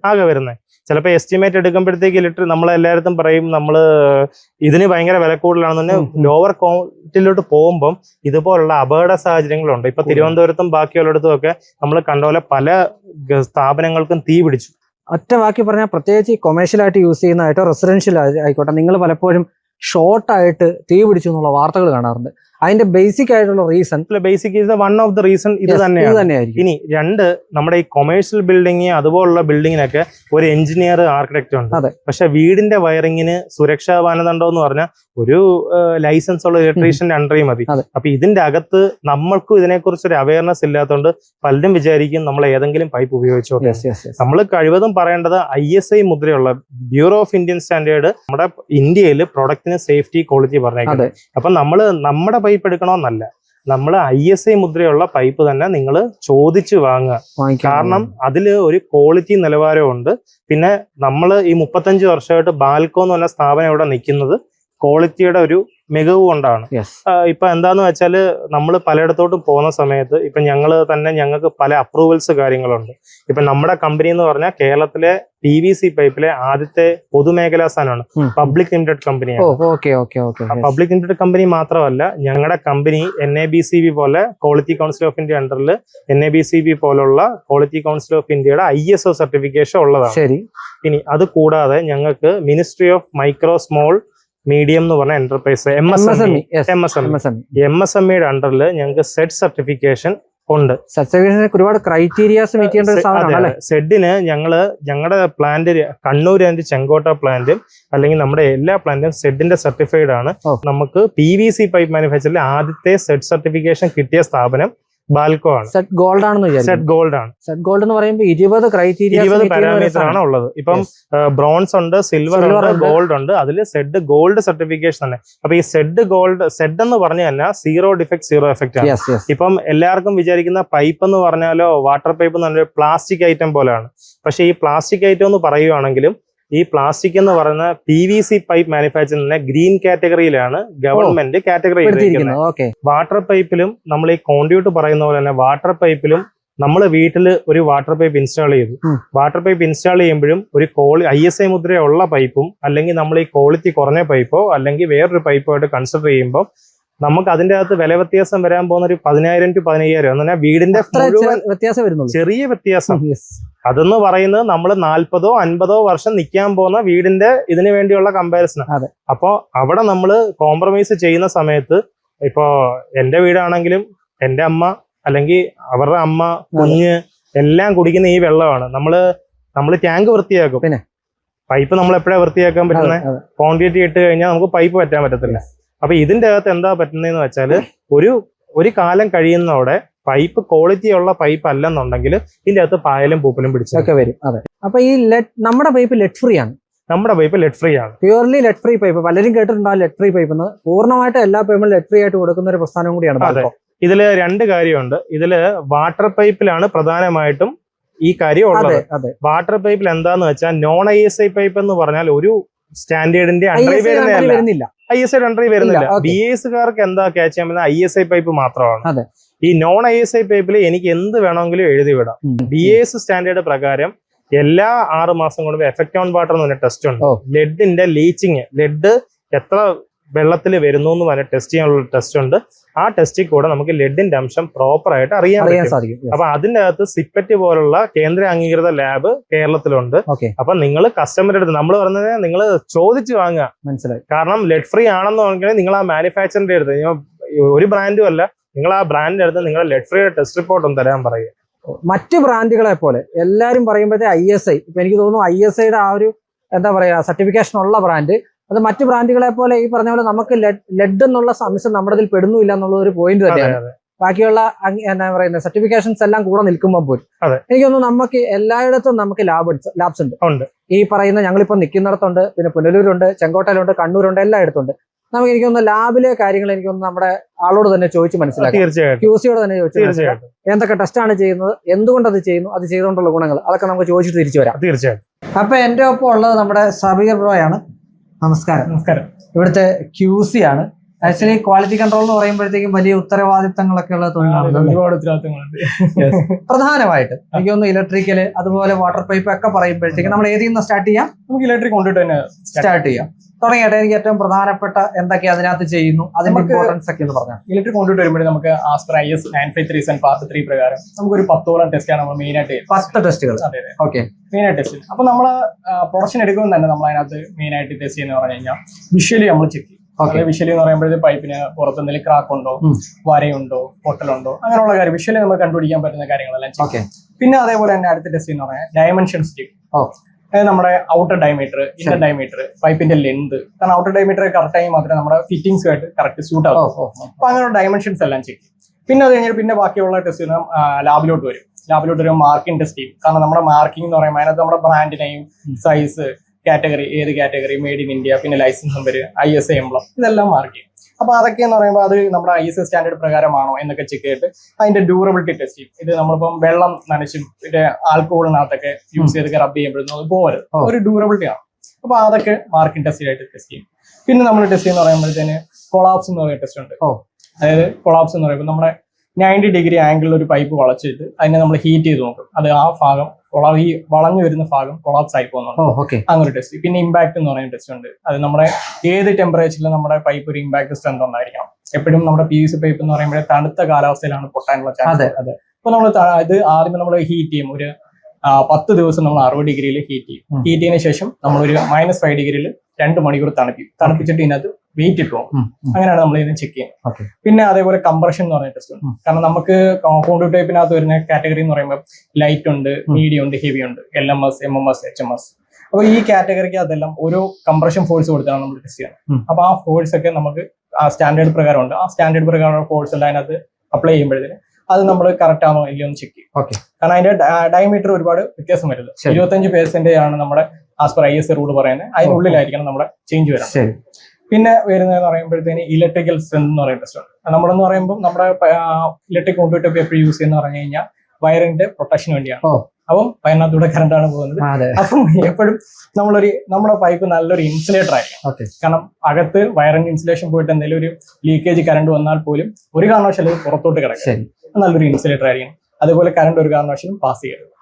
ആകെ വരുന്നത്. ചിലപ്പോൾ എസ്റ്റിമേറ്റ് എടുക്കുമ്പോഴത്തേക്ക് ലിറ്റർ നമ്മൾ എല്ലായിടത്തും പറയും നമ്മൾ ഇതിന് ഭയങ്കര വില കൂടുതലാണെന്ന്. ലോവർ കോട്ടിലോട്ട് പോകുമ്പം ഇതുപോലുള്ള അപകട സാഹചര്യങ്ങളുണ്ട് ഇപ്പൊ. തിരുവനന്തപുരത്തും ബാക്കിയുള്ളിടത്തും ഒക്കെ നമ്മൾ കണ്ട പോലെ പല സ്ഥാപനങ്ങൾക്കും തീ പിടിച്ചു ഒറ്റ വാക്കി പറഞ്ഞാൽ പ്രത്യേകിച്ച് ഈ കൊമേഴ്ഷ്യലായിട്ട് യൂസ് ചെയ്യുന്നതായിട്ടോ റെസിഡൻഷ്യൽ ആയിക്കോട്ടെ നിങ്ങൾ പലപ്പോഴും ഷോർട്ടായിട്ട് തീ പിടിച്ചു എന്നുള്ള വാർത്തകൾ കാണാറുണ്ട് അതിന്റെ ബേസിക് ആയിട്ടുള്ള reason basic is one of the reason ഇത് തന്നെയാണ്. ഇനി രണ്ട് നമ്മുടെ ഈ കൊമേഴ്ഷ്യൽ ബിൽഡിംഗ് അതുപോലുള്ള ബിൽഡിങ്ങിനൊക്കെ ഒരു എഞ്ചിനീയർ ആർക്കിടെക്ട് ഉണ്ട്. അതെ. പക്ഷെ വീടിന്റെ വയറിങ്ങിന് സുരക്ഷാ മാനദണ്ഡം എന്ന് പറഞ്ഞാൽ ഒരു ലൈസൻസ് ഉള്ള ഇലക്ട്രീഷ്യന്റെ അണ്ടറിൽ മതി. അപ്പൊ ഇതിന്റെ അകത്ത് നമ്മൾക്കും ഇതിനെക്കുറിച്ച് ഒരു അവയർനെസ് ഇല്ലാത്തതുകൊണ്ട് പലരും വിചാരിക്കും നമ്മൾ ഏതെങ്കിലും പൈപ്പ് യെസ് നമ്മൾ കഴിവതും പറയേണ്ടത് ഐ എസ് ഐ മുദ്രയുള്ള ബ്യൂറോ ഓഫ് ഇന്ത്യൻ സ്റ്റാൻഡേർഡ് നമ്മുടെ ഇന്ത്യയിൽ പ്രൊഡക്റ്റിന് സേഫ്റ്റി ക്വാളിറ്റി പറഞ്ഞേക്കുന്നത്. അപ്പൊ നമ്മൾ നമ്മുടെ പൈപ്പ് എടുക്കണമെന്നല്ല. നമ്മൾ ഐ എസ് ഐ മുദ്രയുള്ള പൈപ്പ് തന്നെ നിങ്ങൾ ചോദിച്ചു വാങ്ങുക. കാരണം അതിൽ ഒരു ക്വാളിറ്റി നിലവാരമുണ്ട് പിന്നെ നമ്മൾ ഈ മുപ്പത്തഞ്ച് വർഷമായിട്ട് ബാൽക്കോ എന്ന് പറഞ്ഞ സ്ഥാപനം ഇവിടെ നിൽക്കുന്നത് ക്വാളിറ്റിയുടെ ഒരു മികവ് കൊണ്ടാണ്. ഇപ്പൊ എന്താന്ന് വെച്ചാൽ നമ്മൾ പലയിടത്തോട്ടും പോകുന്ന സമയത്ത് ഇപ്പൊ ഞങ്ങൾ തന്നെ ഞങ്ങൾക്ക് പല അപ്രൂവൽസ് കാര്യങ്ങളുണ്ട്. ഇപ്പൊ നമ്മുടെ കമ്പനി എന്ന് പറഞ്ഞാൽ കേരളത്തിലെ പി വി സി പൈപ്പിലെ ആദ്യത്തെ പൊതുമേഖലാ സ്ഥാനമാണ്. പബ്ലിക് ലിമിറ്റഡ് കമ്പനിയാണ് പബ്ലിക് ലിമിറ്റഡ് കമ്പനി മാത്രമല്ല ഞങ്ങളുടെ company N A B C B പോലെ ക്വാളിറ്റി കൗൺസിൽ ഓഫ് ഇന്ത്യ അണ്ടറിൽ N A B C B പോലുള്ള ക്വാളിറ്റി കൗൺസിൽ ഓഫ് ഇന്ത്യയുടെ ഐ എസ് ഒ സർട്ടിഫിക്കേഷൻ ഉള്ളതാണ്. ശരി. ഇനി അത് കൂടാതെ ഞങ്ങൾക്ക് ministry of micro small medium എന്ന് പറഞ്ഞ enterprise M S M yes, M S M S M S M ഇയുടെ അണ്ടറിൽ ഞങ്ങൾക്ക് സെഡ് സർട്ടിഫിക്കേഷൻ ഉണ്ട്. ഒരുപാട് ക്രൈറ്റീരിയാസ് മീറ്റ് ചെയ്യേണ്ട ഒരു സാധനമാണ് അല്ലേ? സെഡിന് ഞങ്ങൾ ഞങ്ങളുടെ പ്ലാന്റ് കണ്ണൂർ ആൻഡ് ചെങ്കോട്ട പ്ലാന്റും അല്ലെങ്കിൽ നമ്മുടെ എല്ലാ പ്ലാന്റും സെഡിന്റെ സർട്ടിഫൈഡ് ആണ്. നമുക്ക് പി വി സി പൈപ്പ് മാനുഫാക്ചറിൽ ആദ്യത്തെ സെഡ് സർട്ടിഫിക്കേഷൻ കിട്ടിയ സ്ഥാപനം ബാൽക്കോ ആണ് സെറ്റ് ഗോൾഡ് ആണെന്ന് സെറ്റ് ഗോൾഡ് ആണ്. സെറ്റ് ഗോൾഡ് എന്ന് പറയുമ്പോൾ ഇരുപത് ക്രൈറ്റീരിയ ഇരുപത് പാരാമീറ്റർ ആണ് ഉള്ളത്. ഇപ്പം ബ്രോൺസ് ഉണ്ട് സിൽവർ ഉണ്ട്. ഗോൾഡ് ഉണ്ട്. അതിൽ സെഡ് ഗോൾഡ് സർട്ടിഫിക്കേഷൻ തന്നെ. അപ്പൊ ഈ സെഡ് ഗോൾഡ് സെഡ് എന്ന് പറഞ്ഞു കഴിഞ്ഞാൽ സീറോ ഡിഫക്ട് സീറോ എഫക്ട് ആണ് ഇപ്പം എല്ലാവർക്കും വിചാരിക്കുന്ന പൈപ്പ് എന്ന് പറഞ്ഞാലോ വാട്ടർ പൈപ്പ് എന്ന് പറഞ്ഞാൽ പ്ലാസ്റ്റിക് ഐറ്റം പോലെയാണ്. പക്ഷെ ഈ പ്ലാസ്റ്റിക് ഐറ്റം എന്ന് പറയുവാണെങ്കിലും ഈ പ്ലാസ്റ്റിക് എന്ന് പറയുന്ന പി വി സി പൈപ്പ് മാനുഫാക്ചറിന്റെ ഗ്രീൻ കാറ്റഗറിയിലാണ് ഗവൺമെന്റ് കാറ്റഗറി വാട്ടർ പൈപ്പിലും നമ്മൾ ഈ കോണ്ടിയൂട്ട് പറയുന്ന പോലെ തന്നെ വാട്ടർ പൈപ്പിലും നമ്മൾ വീട്ടിൽ ഒരു വാട്ടർ പൈപ്പ് ഇൻസ്റ്റാൾ ചെയ്തു. വാട്ടർ പൈപ്പ് ഇൻസ്റ്റാൾ ചെയ്യുമ്പോഴും ഒരു കോളി ഐ എസ് ഐ മുദ്രയുള്ള പൈപ്പും അല്ലെങ്കിൽ നമ്മൾ ഈ ക്വാളിറ്റി കുറഞ്ഞ പൈപ്പോ അല്ലെങ്കിൽ വേറൊരു പൈപ്പോ ആയിട്ട് കൺസിഡർ ചെയ്യുമ്പോൾ നമുക്ക് അതിന്റെ അകത്ത് വില വ്യത്യാസം വരാൻ പോകുന്ന ഒരു പതിനായിരം ടു പതിനയ്യായിരം എന്ന് പറഞ്ഞാൽ വീടിന്റെ മുഴുവൻ വ്യത്യാസം വരുന്നുള്ളൂ. ചെറിയ വ്യത്യാസം. യെസ് അതെന്ന് പറയുന്നത് നമ്മൾ നാൽപ്പതോ അൻപതോ വർഷം നിൽക്കാൻ പോകുന്ന വീടിന്റെ ഇതിനു വേണ്ടിയുള്ള കമ്പാരിസൺ അപ്പോൾ അപ്പോ അവിടെ നമ്മൾ കോംപ്രമൈസ് ചെയ്യുന്ന സമയത്ത് ഇപ്പോ എന്റെ വീടാണെങ്കിലും എന്റെ അമ്മ അല്ലെങ്കിൽ അവരുടെ അമ്മ കുഞ്ഞ് എല്ലാം കുടിക്കുന്ന ഈ വെള്ളമാണ്. നമ്മൾ നമ്മൾ ടാങ്ക് വൃത്തിയാക്കും? പൈപ്പ് നമ്മൾ എപ്പോഴാണ് വൃത്തിയാക്കാൻ പറ്റുന്നത്. ക്വാണ്ടിറ്റി ഇട്ട് കഴിഞ്ഞാൽ നമുക്ക് പൈപ്പ് പറ്റാൻ പറ്റത്തില്ല. അപ്പൊ ഇതിന്റെ അകത്ത് എന്താ പറ്റുന്നതെന്ന് വെച്ചാൽ ഒരു ഒരു കാലം കഴിയുന്നതോടെ പൈപ്പ് ക്വാളിറ്റി ഉള്ള പൈപ്പ് അല്ലെന്നുണ്ടെങ്കിൽ ഇതിന്റെ അകത്ത് പായലും പൂപ്പലും പിടിച്ചൊക്കെ വരും. അതെ. അപ്പൊ ഈ ലെഡ് നമ്മുടെ പൈപ്പ് ലെഡ് ഫ്രീ ആണ്. നമ്മുടെ പൈപ്പ് ലെഡ് ഫ്രീ ആണ്. പ്യൂർലി ലെഡ് ഫ്രീ പൈപ്പ് പലരും കേട്ടിട്ടുണ്ടാവും ലെറ്റ് ഫ്രീ പൈപ്പ് എന്ന്? പൂർണമായിട്ട് എല്ലാ പൈപ്പും ലെഡ് ഫ്രീ ആയിട്ട് കൊടുക്കുന്ന ഒരു പ്രസ്ഥാനം കൂടിയാണ് അതെ. ഇതിൽ രണ്ട് കാര്യമുണ്ട്. ഇതിൽ വാട്ടർ പൈപ്പിലാണ് പ്രധാനമായിട്ടും ഈ കാര്യം ഉള്ളത് വാട്ടർ പൈപ്പിൽ എന്താന്ന് വെച്ചാൽ non I S I pipe എന്ന് പറഞ്ഞാൽ ഒരു സ്റ്റാൻഡേർഡിന്റെ വരുന്നതല്ല. വരുന്നില്ല. ഐ എസ് ഐ അണ്ടറിൽ വരുന്നില്ല. ബി എസ് കാർക്ക് എന്താ ക്യാച്ച് ചെയ്യാൻ പറ്റുന്ന ഐ എസ് ഐ പൈപ്പ് മാത്രമാണ്. ഈ നോൺ ഐ എസ് ഐ പൈപ്പിൽ എനിക്ക് എന്ത് വേണമെങ്കിലും എഴുതി വിടാം. ബി എസ് സ്റ്റാൻഡേർഡ് പ്രകാരം എല്ലാ ആറ് മാസം കൂടുമ്പോൾ എഫക്റ്റ് ഓൺ വാട്ടർ എന്ന് പറഞ്ഞ ടെസ്റ്റ് ഉണ്ട്. ലെഡിന്റെ ലീച്ചിങ് ലെഡ് എത്ര വെള്ളത്തിൽ വരുന്നു എന്ന് പറഞ്ഞ ടെസ്റ്റ് ചെയ്യാനുള്ള ടെസ്റ്റ് ഉണ്ട്. ആ ടെസ്റ്റിൽ കൂടെ നമുക്ക് ലെഡിന്റെ അംശം പ്രോപ്പർ ആയിട്ട് അറിയാൻ സാധിക്കും. അപ്പൊ അതിന്റെ അകത്ത് സിപ്പറ്റ് പോലുള്ള കേന്ദ്ര അംഗീകൃത ലാബ് കേരളത്തിലുണ്ട്. അപ്പൊ നിങ്ങൾ കസ്റ്റമറുടെ അടുത്ത് നമ്മൾ പറഞ്ഞത് നിങ്ങൾ ചോദിച്ചു വാങ്ങുക. മനസ്സിലായി. കാരണം ലെഡ് ഫ്രീ ആണെന്ന് പറഞ്ഞാൽ നിങ്ങൾ ആ മാനുഫാക്ചറിന്റെ അടുത്ത് ഒരു ബ്രാൻഡും അല്ല നിങ്ങൾ ആ ബ്രാൻഡിന്റെ അടുത്ത് നിങ്ങൾ ലെഡ് ഫ്രീ ടെസ്റ്റ് റിപ്പോർട്ട് ഒന്ന് തരാൻ പറയുക. മറ്റ് ബ്രാൻഡുകളെ പോലെ എല്ലാരും പറയുമ്പോഴത്തെ ഐ എസ് ഐ ഇപ്പൊ എനിക്ക് തോന്നുന്നു ഐ എസ് ഐയുടെ ആ ഒരു എന്താ പറയാ സർട്ടിഫിക്കേഷൻ ഉള്ള ബ്രാൻഡ് അത് മറ്റു ബ്രാൻഡുകളെ പോലെ ഈ പറഞ്ഞ പോലെ നമുക്ക് ലെഡ് എന്നുള്ള അംശം നമ്മുടെ ഇതിൽ പെടുന്നില്ല എന്നുള്ള ഒരു പോയിന്റ് തന്നെയാണ്. ബാക്കിയുള്ള എന്താ പറയുന്നത് സർട്ടിഫിക്കേഷൻസ് എല്ലാം കൂടെ നിൽക്കുമ്പോൾ പോലും. അതെ. എനിക്ക് തോന്നുന്നു നമുക്ക് എല്ലായിടത്തും നമുക്ക് ലാബ് ലാബ്സ് ഉണ്ട്. ഈ പറയുന്ന ഞങ്ങളിപ്പോ നിൽക്കുന്നിടത്തുണ്ട് പിന്നെ പുനലൂരുണ്ട് ചെങ്കോട്ടയിലുണ്ട് കണ്ണൂരുണ്ട് എല്ലായിടത്തുണ്ട് നമുക്ക് എനിക്ക് തോന്നുന്നു ലാബിലെ കാര്യങ്ങൾ എനിക്ക് തോന്നുന്നു നമ്മുടെ ആളോട് തന്നെ ചോദിച്ച് മനസ്സിലാക്കി. തീർച്ചയായിട്ടും. ക്യൂ സിയോട് തന്നെ ചോദിച്ചു തീർച്ചയായിട്ടും. എന്തൊക്കെ ടെസ്റ്റാണ് ചെയ്യുന്നത് എന്തുകൊണ്ട് അത് ചെയ്യുന്നു അത് ചെയ്തുകൊണ്ടുള്ള ഗുണങ്ങൾ അതൊക്കെ നമുക്ക് ചോദിച്ചിട്ട് തിരിച്ചു വരാം. തീർച്ചയായിട്ടും. അപ്പൊ എന്റെ ഒപ്പം ഉള്ളത് നമ്മുടെ സബീർ ബ്രോയാണ്. നമസ്കാരം. നമസ്കാരം. ഇവിടുത്തെ ക്യൂ സി ആണ്. ആക്ച്വലി ക്വാളിറ്റി കൺട്രോൾ എന്ന് പറയുമ്പോഴത്തേക്കും വലിയ ഉത്തരവാദിത്തങ്ങളൊക്കെ ഉള്ള തൊഴിലാളികൾ? പ്രധാനമായിട്ട് എനിക്ക് തോന്നുന്നു ഇലക്ട്രിക്കൽ അതുപോലെ വാട്ടർ പൈപ്പ് ഒക്കെ പറയുമ്പോഴത്തേക്കും നമ്മൾ ഏതിൽ നിന്ന് സ്റ്റാർട്ട് ചെയ്യാം? നമുക്ക് ഇലക്ട്രിക് കൊണ്ടിട്ട് തന്നെ സ്റ്റാർട്ട് ചെയ്യാം. തുടങ്ങിയിട്ട് എനിക്ക് ഏറ്റവും പ്രധാനപ്പെട്ട എന്തൊക്കെ അതിനകത്ത് ചെയ്യുന്നു? അതിന്റെ ഇമ്പോർട്ടൻസ് ഒക്കെ എന്ന് പറഞ്ഞാൽ ഇലക്ട്രിക് കൊണ്ടിട്ട് വരുമ്പോൾ നമുക്ക് I S nine five three seven part three പ്രകാരം നമുക്ക് ഒരു പത്തോളം ടെസ്റ്റ് ആണ് നമ്മൾ മെയിൻ ആയിട്ട് ചെയ്യുന്നത്. പത്ത് ടെസ്റ്റുകൾ ഓക്കെ മെയിൻ ആയിട്ട് ടെസ്റ്റ് അപ്പൊ നമ്മൾ പ്രൊഡക്ഷൻ എടുക്കുമ്പോൾ തന്നെ നമ്മൾ അതിനകത്ത് മെയിൻ ആയിട്ട് ടെസ്റ്റ് ചെയ്യുന്ന പറഞ്ഞു കഴിഞ്ഞാൽ വിഷ്വലി നമ്മൾ ചെക്ക് ചെയ്യും. വിഷ്വലി എന്ന് പറയുമ്പോഴത്തെ പൈപ്പിന് പുറത്ത് എന്തെങ്കിലും ക്രാക്ക് ഉണ്ടോ. വരയുണ്ടോ? പൊട്ടലുണ്ടോ? അങ്ങനെയുള്ള കാര്യം വിഷ്വലി നമ്മൾ കണ്ടുപിടിക്കാൻ പറ്റുന്ന കാര്യങ്ങളെല്ലാം പിന്നെ അതേപോലെ തന്നെ അടുത്ത ടെസ്റ്റ് എന്ന് പറഞ്ഞാൽ ഡയമെൻഷൻ ഓ. അതായത് നമ്മുടെ ഔട്ടർ ഡയമീറ്റർ ഇന്നർ ഡയമീറ്റർ പൈപ്പിന്റെ ലെന്ത് കാരണം ഔട്ടർ ഡയമീറ്റർ കറക്റ്റ് ആയി മാത്രമേ നമ്മുടെ ഫിറ്റിംഗ്സുമായിട്ട് കറക്റ്റ് സൂട്ട് ആവും. അപ്പൊ അങ്ങനെയുള്ള ഡയമെൻഷൻസ് എല്ലാം ചെയ്യും. പിന്നെ അത് കഴിഞ്ഞാൽ പിന്നെ ബാക്കിയുള്ള ടെസ്റ്റ് ലാബിലോട്ട് വരും. ലാബിലോട്ട് വരും മാർക്കിംഗ് ടെസ്റ്റ് ചെയ്യും. കാരണം നമ്മുടെ മാർക്കിംഗ് എന്ന് പറയുമ്പോൾ അതിനകത്ത് നമ്മുടെ ബ്രാൻഡ് നെയിം സൈസ് കാറ്റഗറി ഏത് കാറ്റഗറി മെയ്ഡ് ഇൻ ഇന്ത്യ പിന്നെ licence number I S I emblem ഇതെല്ലാം മാർക്ക് ചെയ്യും. അപ്പൊ അതൊക്കെ എന്ന് പറയുമ്പോൾ അത് നമ്മുടെ ഐ എസ് എസ് സ്റ്റാൻഡേർഡ് പ്രകാരമാണോ എന്നൊക്കെ ചെക്ക് ചെയ്തിട്ട് അതിന്റെ ഡ്യൂറബിലിറ്റി ടെസ്റ്റ് ചെയ്യും. ഇത് നമ്മളിപ്പം വെള്ളം നനച്ചും പിന്നെ ആൽക്കഹോളിനകത്തൊക്കെ യൂസ് ചെയ്തൊക്കെ റബ്ബ് ചെയ്യുമ്പോഴൊന്നും പോകരുത് ഒരു ഡ്യൂറബിലിറ്റി ആണ്. അപ്പൊ അതൊക്കെ മാർക്കിംഗ് ടെസ്റ്റ് ആയിട്ട് ടെസ്റ്റ് ചെയ്യും. പിന്നെ നമ്മൾ ടെസ്റ്റ് ചെയ്യുന്ന പറയുമ്പോഴത്തേന് കൊളാപ്സ് എന്ന് പറയുന്ന ടെസ്റ്റ് ഉണ്ട്. അതായത് കൊളാപ്സ് എന്ന് പറയുമ്പോൾ നമ്മുടെ നയന്റി ഡിഗ്രി ആംഗിളിൽ ഒരു പൈപ്പ് വളച്ചിട്ട് അതിനെ നമ്മൾ ഹീറ്റ് ചെയ്ത് നോക്കും. അത് ആ ഭാഗം കൊള ഈ വളഞ്ഞു വരുന്ന ഭാഗം കൊളാപ്സ് ആയി പോകുന്നുണ്ട്. അങ്ങനെ ടെസ്റ്റ് പിന്നെ ഇമ്പാക്ട് എന്ന് പറയുന്ന ടെസ്റ്റ് ഉണ്ട്. അത് നമ്മുടെ ഏത് ടെമ്പറേച്ചറിലും നമ്മുടെ പൈപ്പ് ഒരു ഇമ്പാക്ട് സ്ട്രെങ്ത് ഉണ്ടായിരിക്കണം. എപ്പോഴും നമ്മുടെ പി വി സി പൈപ്പ് എന്ന് പറയുമ്പോൾ തണുത്ത കാലാവസ്ഥയിലാണ് പൊട്ടാനുള്ള ചാൻസ് അപ്പൊ നമ്മൾ ഇത് ആദ്യം നമ്മൾ ഹീറ്റ് ചെയ്യും. ഒരു പത്ത് ദിവസം നമ്മൾ അറുപത് ഡിഗ്രിയിൽ ഹീറ്റ് ചെയ്യും. ഹീറ്റ് ചെയ്തതിനു ശേഷം നമ്മൾ ഒരു മൈനസ് ഫൈവ് ഡിഗ്രിയിൽ രണ്ട് മണിക്കൂർ തണുപ്പിക്കും തണുപ്പിച്ചിട്ട് ഇതിനകത്ത് വെയിറ്റ് ഇട്ട്. അങ്ങനെയാണ് നമ്മൾ ഇതിനെ ചെക്ക് ചെയ്യുന്നത്. പിന്നെ അതേപോലെ കംപ്രഷൻ എന്ന് പറഞ്ഞ ടെസ്റ്റ് ഉണ്ട് കാരണം നമുക്ക് കോമ്പൗണ്ട് ടൈപ്പിനകത്ത് വരുന്ന കാറ്റഗറി എന്ന് പറയുമ്പോൾ ലൈറ്റ് ഉണ്ട്. മീഡിയം ഉണ്ട് ഹെവി ഉണ്ട് L M S M M S H M S അപ്പൊ ഈ കാറ്റഗറിക്ക് അതെല്ലാം ഓരോ കംപ്രഷൻ ഫോഴ്സ് കൊടുത്താണ് നമ്മൾ ടെസ്റ്റ്. ചെയ്യുന്നത് അപ്പൊ ആ ഫോഴ്സ് ഒക്കെ നമുക്ക് ആ സ്റ്റാൻഡേർഡ് പ്രകാരം ഉണ്ട് ആ സ്റ്റാൻഡേർഡ് പ്രകാരമുള്ള ഫോഴ്സ് എല്ലാം അതിനകത്ത് അപ്ലൈ ചെയ്യുമ്പോഴത്തേന് അത് നമ്മൾ കറക്റ്റ് ആണോ ഇല്ലയോ എന്ന് ചെക്ക് ചെയ്യും. കാരണം അതിന്റെ ഡയമീറ്റർ ഒരുപാട് വ്യത്യാസം വരുന്നത്. ശരി. ഇരുപത്തഞ്ച് പേഴ്സെന്റേജ് ആണ് നമ്മുടെ as per I S rule പറയുന്നത്. അതിനുള്ളിലായിരിക്കണം നമ്മുടെ ചേഞ്ച് വരാം ശരി. പിന്നെ വരുന്നതെന്ന് പറയുമ്പോഴത്തേന് ഇലക്ട്രിക്കൽ സ്ട്രെങ്ത് എന്ന് പറയുന്ന ടെസ്റ്റ് ഉണ്ട് നമ്മളെന്ന് പറയുമ്പോൾ നമ്മുടെ ഇലക്ട്രിക് കോമ്പ്യൂട്ടർ എപ്പോഴും യൂസ് ചെയ്യുന്ന പറഞ്ഞു കഴിഞ്ഞാൽ വയറിന്റെ പ്രൊട്ടക്ഷന് വേണ്ടിയാണ്. അപ്പം വയറിനകത്തൂടെ കറണ്ടാണ് പോകുന്നത്. അപ്പം എപ്പോഴും നമ്മളൊരു നമ്മുടെ പൈപ്പ് നല്ലൊരു ഇൻസുലേറ്റർ ആയിരിക്കും കാരണം അകത്ത് വയറിന്റെ ഇൻസുലേഷൻ പോയിട്ട് എന്തെങ്കിലും ഒരു ലീക്കേജ് കറണ്ട് വന്നാൽ പോലും ഒരു കാരണവശാലും പുറത്തോട്ട് കിടക്കും നല്ലൊരു ഇൻസുലേറ്റർ ആയിരിക്കും അതുപോലെ കറണ്ട് ഒരു കാരണവശാലും പാസ് ചെയ്യരുത്.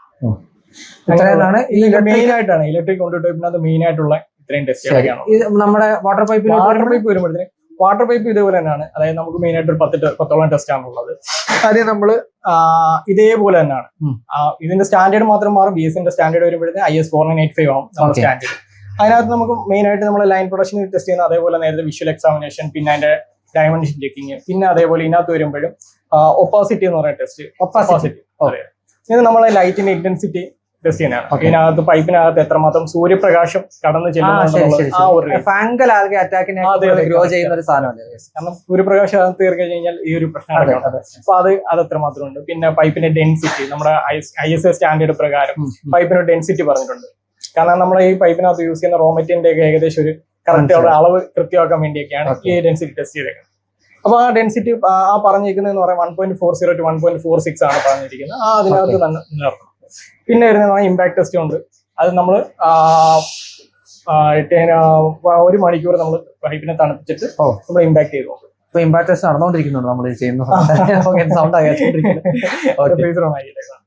മെയിൻ ആയിട്ടാണ് ഇലക്ട്രിക് കൊണ്ടുപോയിട്ട് മെയിൻ ആയിട്ടുള്ള ഇത്രയും ടെസ്റ്റ് ടെസ്റ്റുകളൊക്കെയാണ് നമ്മുടെ വാട്ടർ പൈപ്പ് വാട്ടർ പൈപ്പ് വരുമ്പോഴത്തേക്ക് വാട്ടർ പൈപ്പ് ഇതേപോലെ തന്നെയാണ്. അതായത് നമുക്ക് മെയിൻ ആയിട്ട് ഒരു പത്ത് പത്തോളം ടെസ്റ്റ് ആണുള്ളത് അതായത് നമ്മൾ ഇതേപോലെ തന്നെയാണ്. ഇതിന്റെ സ്റ്റാൻഡേർഡ് മാത്രം മാറും. ബി എസിന്റെ സ്റ്റാൻഡേർഡ് വരുമ്പോഴത്തേക്ക് I S four nine eight five ആവും നമ്മുടെ സ്റ്റാൻഡേർഡ് അതിനകത്ത് നമുക്ക് മെയിൻ ആയിട്ട് നമ്മൾ ലൈൻ പ്രൊഡക്ഷൻ ടെസ്റ്റ് ചെയ്യുന്ന അതേപോലെ നേരത്തെ വിഷ്വൽ എക്സാമിനേഷൻ പിന്നെ അതിന്റെ ഡയമെൻഷൻ ചെക്കിങ് പിന്നെ അതേപോലെ ഇതിനകത്ത് വരുമ്പോഴും ഒപ്പോസിറ്റി എന്ന് പറയുന്ന ടെസ്റ്റ് ഒപ്പോസിറ്റി. ഇത് നമ്മളെ ലൈറ്റിന്റെ ഇന്റൻസിറ്റി ടെസ്റ്റ് ചെയ്യാനാണ്. ഇതിനകത്ത് പൈപ്പിനകത്ത് എത്രമാത്രം സൂര്യപ്രകാശം കടന്നു. കാരണം സൂര്യപ്രകാശം അകത്ത് തീർന്നു കഴിഞ്ഞാൽ ഈ ഒരു പ്രശ്നം അപ്പൊ അത്. അത് എത്രമാത്രം ഉണ്ട്. പിന്നെ പൈപ്പിന്റെ ഡെൻസിറ്റി നമ്മുടെ ഐ എസ് എ സ്റ്റാൻഡേർഡ് പ്രകാരം. പൈപ്പിന്റെ ഡെൻസിറ്റി പറഞ്ഞിട്ടുണ്ട്. കാരണം നമ്മളെ ഈ പൈപ്പിനകത്ത് യൂസ് ചെയ്യുന്ന റോ മെറ്റീരിയലിന്റെ ഒക്കെ ഏകദേശം ഒരു കറക്റ്റ് അളവ് കൃത്യമാക്കാൻ വേണ്ടിയൊക്കെയാണ് ഈ ഡെൻസിറ്റി ടെസ്റ്റ് ചെയ്തേക്കുന്നത്. അപ്പൊ ആ ഡെൻസിറ്റി ആ പറഞ്ഞിരിക്കുന്നത് പറയാൻ one point four zero to one point four six ആണ് പറഞ്ഞിരിക്കുന്നത്. ആ അതിനകത്ത് തന്നെ നിലനിർത്തണം. പിന്നെ വരുന്ന ഇമ്പാക്ട് ടെസ്റ്റ് ഉണ്ട്. അത് നമ്മൾ ഒരു മണിക്കൂർ നമ്മൾ പൈപ്പിനെ തണുപ്പിച്ചിട്ട്. നമ്മൾ ഇമ്പാക്ട് ചെയ്ത്. നോക്കും ഇപ്പൊ ഇമ്പാക്ട് ടെസ്റ്റ് നടന്നുകൊണ്ടിരിക്കുന്നുണ്ട് നമ്മൾ ചെയ്യുന്ന സൗണ്ട്.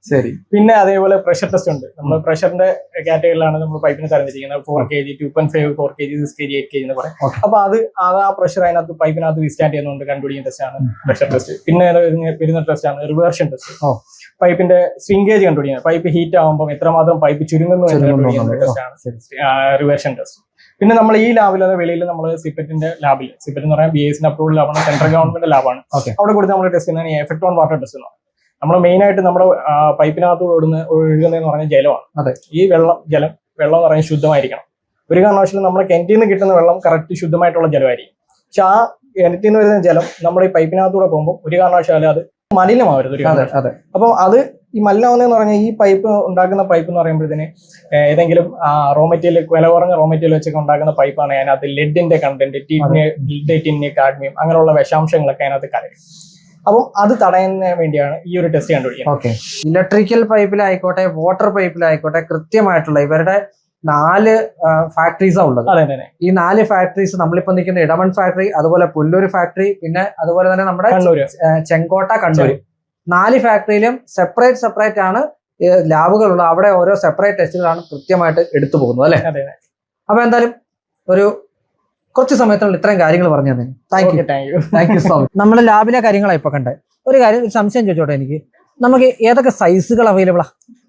ശരി. പിന്നെ അതേപോലെ പ്രഷർ ടെസ്റ്റ് ഉണ്ട്. നമ്മൾ പ്രഷറിന്റെ കാറ്റഗറിയിലാണ് നമ്മൾ പൈപ്പിന് തരഞ്ഞിരിക്കുന്നത് four K G two point five four K G six K G eight K G എന്ന് പറയും. അപ്പൊ അത് അത് ആ പ്രഷർ അതിനകത്ത് പൈപ്പിനകത്ത് വിസ്റ്റാൻഡ് ചെയ്യുന്നുണ്ട് കണ്ടുപിടിക്കുന്ന ടെസ്റ്റ് ആണ് പ്രഷർ ടെസ്റ്റ് പിന്നെ വരുന്ന- ടെസ്റ്റ് ആണ് റിവേർഷൻ ടെസ്റ്റ്. പൈപ്പിന്റെ സ്വിംഗേജ് കണ്ടുപിടിക്കുന്നത്. പൈപ്പ് ഹീറ്റ് ആകുമ്പോൾ എത്രമാത്രം പൈപ്പ് ചുരുങ്ങുന്നു ടെസ്റ്റ് ആണ് ശരി. റിവേർഷൻ ടെസ്റ്റ് പിന്നെ നമ്മൾ ഈ ലാബിൽ അതായത് വെളിയിൽ നമ്മൾ സിപ്പറ്റിന്റെ ലാബിൽ സിപ്പറ്റ് എന്ന് പറയാൻ ബി എസിന്റെ അപ്രൂവൽ ലാബാണ് സെൻട്രൽ ഗവൺമെന്റ് ലാബാണ്. അവിടെ കൊടുത്ത് നമ്മൾ ടെസ്റ്റ് ചെയ്യുന്നത് എഫക്ട് ഓൺ വാട്ടർ ടെസ്റ്റ് എന്ന് നമ്മൾ മെയിൻ ആയിട്ട് നമ്മുടെ പൈപ്പിനകത്ത് ഒഴുകുന്ന ഒഴുകുന്നതെന്ന് പറഞ്ഞാൽ ജലമാണ്. അതെ. ഈ വെള്ളം ജലം വെള്ളം എന്ന് പറയുന്നത് ശുദ്ധമായിരിക്കണം. ഒരു കാരണവശാലും നമ്മുടെ കിണറ്റിൽ നിന്ന് കിട്ടുന്ന വെള്ളം കറക്റ്റ് ശുദ്ധമായിട്ടുള്ള ജലമായിരിക്കും. പക്ഷെ ആ കിണറ്റിൽ നിന്ന് വരുന്ന ജലം നമ്മുടെ ഈ പൈപ്പിനകത്തൂടെ പോകുമ്പോൾ ഒരു കാരണവശാലും അത് മലിനമാവരുത് ഒരു അതെ അപ്പോൾ അത് ഈ മലിനാവുന്നതെന്ന് പറഞ്ഞാൽ ഈ പൈപ്പ് ഉണ്ടാക്കുന്ന പൈപ്പ് എന്ന് പറയുമ്പോഴത്തേന് ഏതെങ്കിലും റോ മെറ്റീരിയൽ വില കുറഞ്ഞ റോ മെറ്റീരിയൽ വെച്ചൊക്കെ ഉണ്ടാക്കുന്ന പൈപ്പാണ് അതിനകത്ത് ലെഡിന്റെ content tin lead tin cadmium അങ്ങനെയുള്ള വിഷാംശങ്ങളൊക്കെ അതിനകത്ത് കലരും. അപ്പം അത് തടയുന്നതിന് വേണ്ടിയാണ് ഈ ഒരു ടെസ്റ്റ് കണ്ടുപിടിക്കുന്നത്. ഓക്കെ. ഇലക്ട്രിക്കൽ പൈപ്പിലായിക്കോട്ടെ വാട്ടർ പൈപ്പിലായിക്കോട്ടെ കൃത്യമായിട്ടുള്ള ഇവരുടെ നാല് ഫാക്ടറീസാണ് ഉള്ളത്. ഈ നാല് ഫാക്ടറീസ് നമ്മളിപ്പോ നിൽക്കുന്ന ഇടമൺ ഫാക്ടറി അതുപോലെ പുല്ലൂർ ഫാക്ടറി പിന്നെ അതുപോലെ തന്നെ നമ്മുടെ ചെങ്കോട്ട കണ്ണൂർ നാല് ഫാക്ടറിയിലും സെപ്പറേറ്റ് സെപ്പറേറ്റ് ആണ് ലാബുകളുള്ളത് അവിടെ ഓരോ സെപ്പറേറ്റ് ടെസ്റ്റുകളാണ് കൃത്യമായിട്ട് എടുത്തു പോകുന്നത് അല്ലേ? അതെ അപ്പൊ എന്തായാലും ഒരു കുറച്ച് സമയത്തിനുള്ള ഇത്രയും കാര്യങ്ങൾ പറഞ്ഞു തന്നെ thank you thank you thank you so much നമ്മുടെ ലാബിലെ കാര്യങ്ങളാണ് ഇപ്പൊ കണ്ടത് ഒരു കാര്യം സംശയം ചോദിച്ചോട്ടെ എനിക്ക്? നമുക്ക് ഏതൊക്കെ സൈസുകൾ അവൈലബിൾ ആ?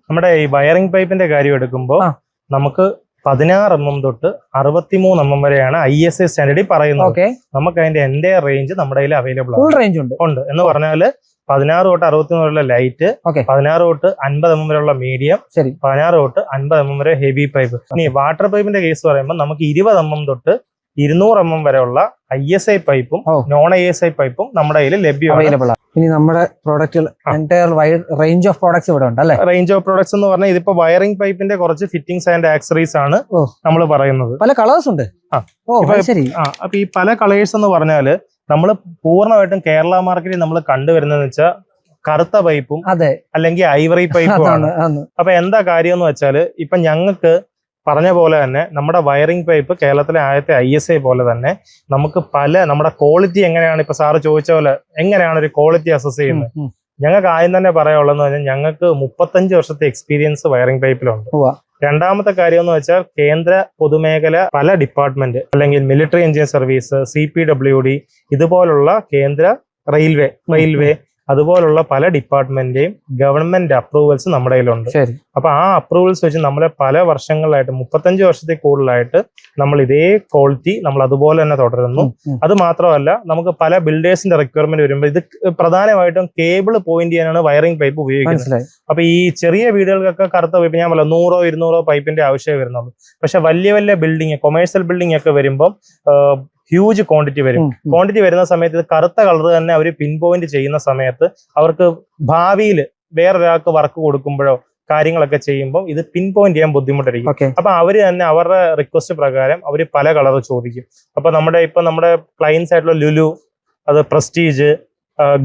നമ്മുടെ ഈ വയറിംഗ് പൈപ്പിന്റെ കാര്യം എടുക്കുമ്പോൾ നമുക്ക് പതിനാറ് എം എം തൊട്ട് അറുപത്തിമൂന്ന് എം എം വരെയാണ് ഐ എസ് ഐ സ്റ്റാൻഡേർഡിൽ പറയുന്നത്. നമുക്ക് അതിന്റെ എന്റെ റേഞ്ച് നമ്മുടെ കയ്യിൽ അവൈലബിൾ ഫുൾ റേഞ്ച് ഉണ്ട്. ഉണ്ട്. എന്ന് പറഞ്ഞാൽ പതിനാറ് തൊട്ട് അറുപത്തിമൂന്ന് വരെയുള്ള ലൈറ്റ് ഓക്കെ പതിനാറ് തൊട്ട് അൻപത് എം എം വരെയുള്ള മീഡിയം ശരി. പതിനാറ് തൊട്ട് അൻപത് എം എം വരെ ഹെവി പൈപ്പ് ഇനി വാട്ടർ പൈപ്പിന്റെ കേസ് പറയുമ്പോൾ നമുക്ക് ഇരുപത് എം എം തൊട്ട് ഇരുന്നൂറ് എം എം വരെയുള്ള ഐ എസ് ഐ പൈപ്പും നോൺ ഐ എസ് ഐ പൈപ്പും നമ്മുടെ കയ്യിൽ ലഭ്യമാണ്. ഇനി നമ്മുടെ പ്രോഡക്റ്റുകൾ റേഞ്ച് ഓഫ് പ്രോഡക്ട്സ് ഇവിടെ ഉണ്ട് അല്ലേ? റേഞ്ച് ഓഫ് പ്രോഡക്ട്സ് എന്ന് പറഞ്ഞാൽ ഇതിപ്പോ വയറിംഗ് പൈപ്പിന്റെ കുറച്ച് ഫിറ്റിംഗ്സ് ആൻഡ് ആക്സറീസ് ആണ് നമ്മൾ പറയുന്നത്. പല കളേഴ്സ് ഉണ്ട്. ആ. ഓ ഇപ്പൊ- ശരി. ഈ പല കളേഴ്സ് എന്ന് പറഞ്ഞാൽ നമ്മൾ പൂർണമായിട്ടും കേരള മാർക്കറ്റിൽ നമ്മൾ കണ്ടുവരുന്നതെന്ന് വെച്ചാൽ കറുത്ത പൈപ്പും അതെ. അല്ലെങ്കിൽ ഐവറി പൈപ്പും ആണ്. അപ്പൊ എന്താ കാര്യം എന്ന് വെച്ചാൽ ഇപ്പൊ ഞങ്ങൾക്ക് പറഞ്ഞ പോലെ തന്നെ നമ്മുടെ വയറിംഗ് പൈപ്പ് കേരളത്തിലെ ആദ്യത്തെ ഐ എസ് ഐ പോലെ തന്നെ നമുക്ക് പല നമ്മുടെ ക്വാളിറ്റി എങ്ങനെയാണ് ഇപ്പൊ സാറ് ചോദിച്ച പോലെ എങ്ങനെയാണ് ഒരു ക്വാളിറ്റി അസസ് ചെയ്യുന്നത്? ഞങ്ങൾക്ക് ആദ്യം തന്നെ പറയാനുള്ളതെന്ന് പറഞ്ഞാൽ ഞങ്ങൾക്ക് മുപ്പത്തഞ്ച് വർഷത്തെ എക്സ്പീരിയൻസ് വയറിംഗ് പൈപ്പിലുണ്ട്. രണ്ടാമത്തെ കാര്യം എന്ന് വെച്ചാൽ കേന്ദ്ര പൊതുമേഖല പല ഡിപ്പാർട്ട്മെന്റ് അല്ലെങ്കിൽ military engineer service C P W D ഇതുപോലുള്ള കേന്ദ്ര റെയിൽവേ റെയിൽവേ അതുപോലുള്ള പല ഡിപ്പാർട്ട്മെന്റിന്റെയും ഗവൺമെന്റ് അപ്രൂവൽസ് നമ്മുടെ കയ്യിലുണ്ട്. അപ്പൊ ആ അപ്രൂവൽസ് വെച്ച് നമ്മളെ പല വർഷങ്ങളിലായിട്ട് മുപ്പത്തഞ്ച് വർഷത്തിൽ കൂടുതലായിട്ട് നമ്മൾ ഇതേ ക്വാളിറ്റി നമ്മൾ അതുപോലെ തന്നെ തുടരുന്നു. അത് മാത്രമല്ല നമുക്ക് പല ബിൽഡേഴ്സിന്റെ റിക്വയർമെന്റ് വരുമ്പോൾ ഇത് പ്രധാനമായിട്ടും കേബിൾ പോയിന്റ് ചെയ്യാനാണ് വയറിംഗ് പൈപ്പ് ഉപയോഗിക്കുന്നത്. അപ്പൊ ഈ ചെറിയ വീടുകൾക്കൊക്കെ കറുത്ത പൈപ്പ് ഞാൻ പറയാം നൂറോ ഇരുന്നൂറോ പൈപ്പിന്റെ ആവശ്യമേ വരുന്നുള്ളൂ. പക്ഷെ വലിയ വലിയ ബിൽഡിംഗ് കൊമേഴ്സ്യൽ ബിൽഡിംഗ് ഒക്കെ വരുമ്പോൾ ഹ്യൂജ് ക്വാണ്ടിറ്റി വരും. ക്വാണ്ടിറ്റി വരുന്ന സമയത്ത് ഇത് കറുത്ത കളർ തന്നെ അവർ പിൻ പോയിന്റ് ചെയ്യുന്ന സമയത്ത് അവർക്ക് ഭാവിയിൽ വേറൊരാൾക്ക് വർക്ക് കൊടുക്കുമ്പോഴോ കാര്യങ്ങളൊക്കെ ചെയ്യുമ്പോൾ ഇത് പിൻ പോയിന്റ് ചെയ്യാൻ ബുദ്ധിമുട്ടായിരിക്കും. അപ്പൊ അവർ തന്നെ അവരുടെ റിക്വസ്റ്റ് പ്രകാരം അവർ പല കളർ ചോദിക്കും. അപ്പൊ നമ്മുടെ ഇപ്പൊ നമ്മുടെ ക്ലയൻസ് ആയിട്ടുള്ള ലുലു അത് പ്രസ്റ്റീജ്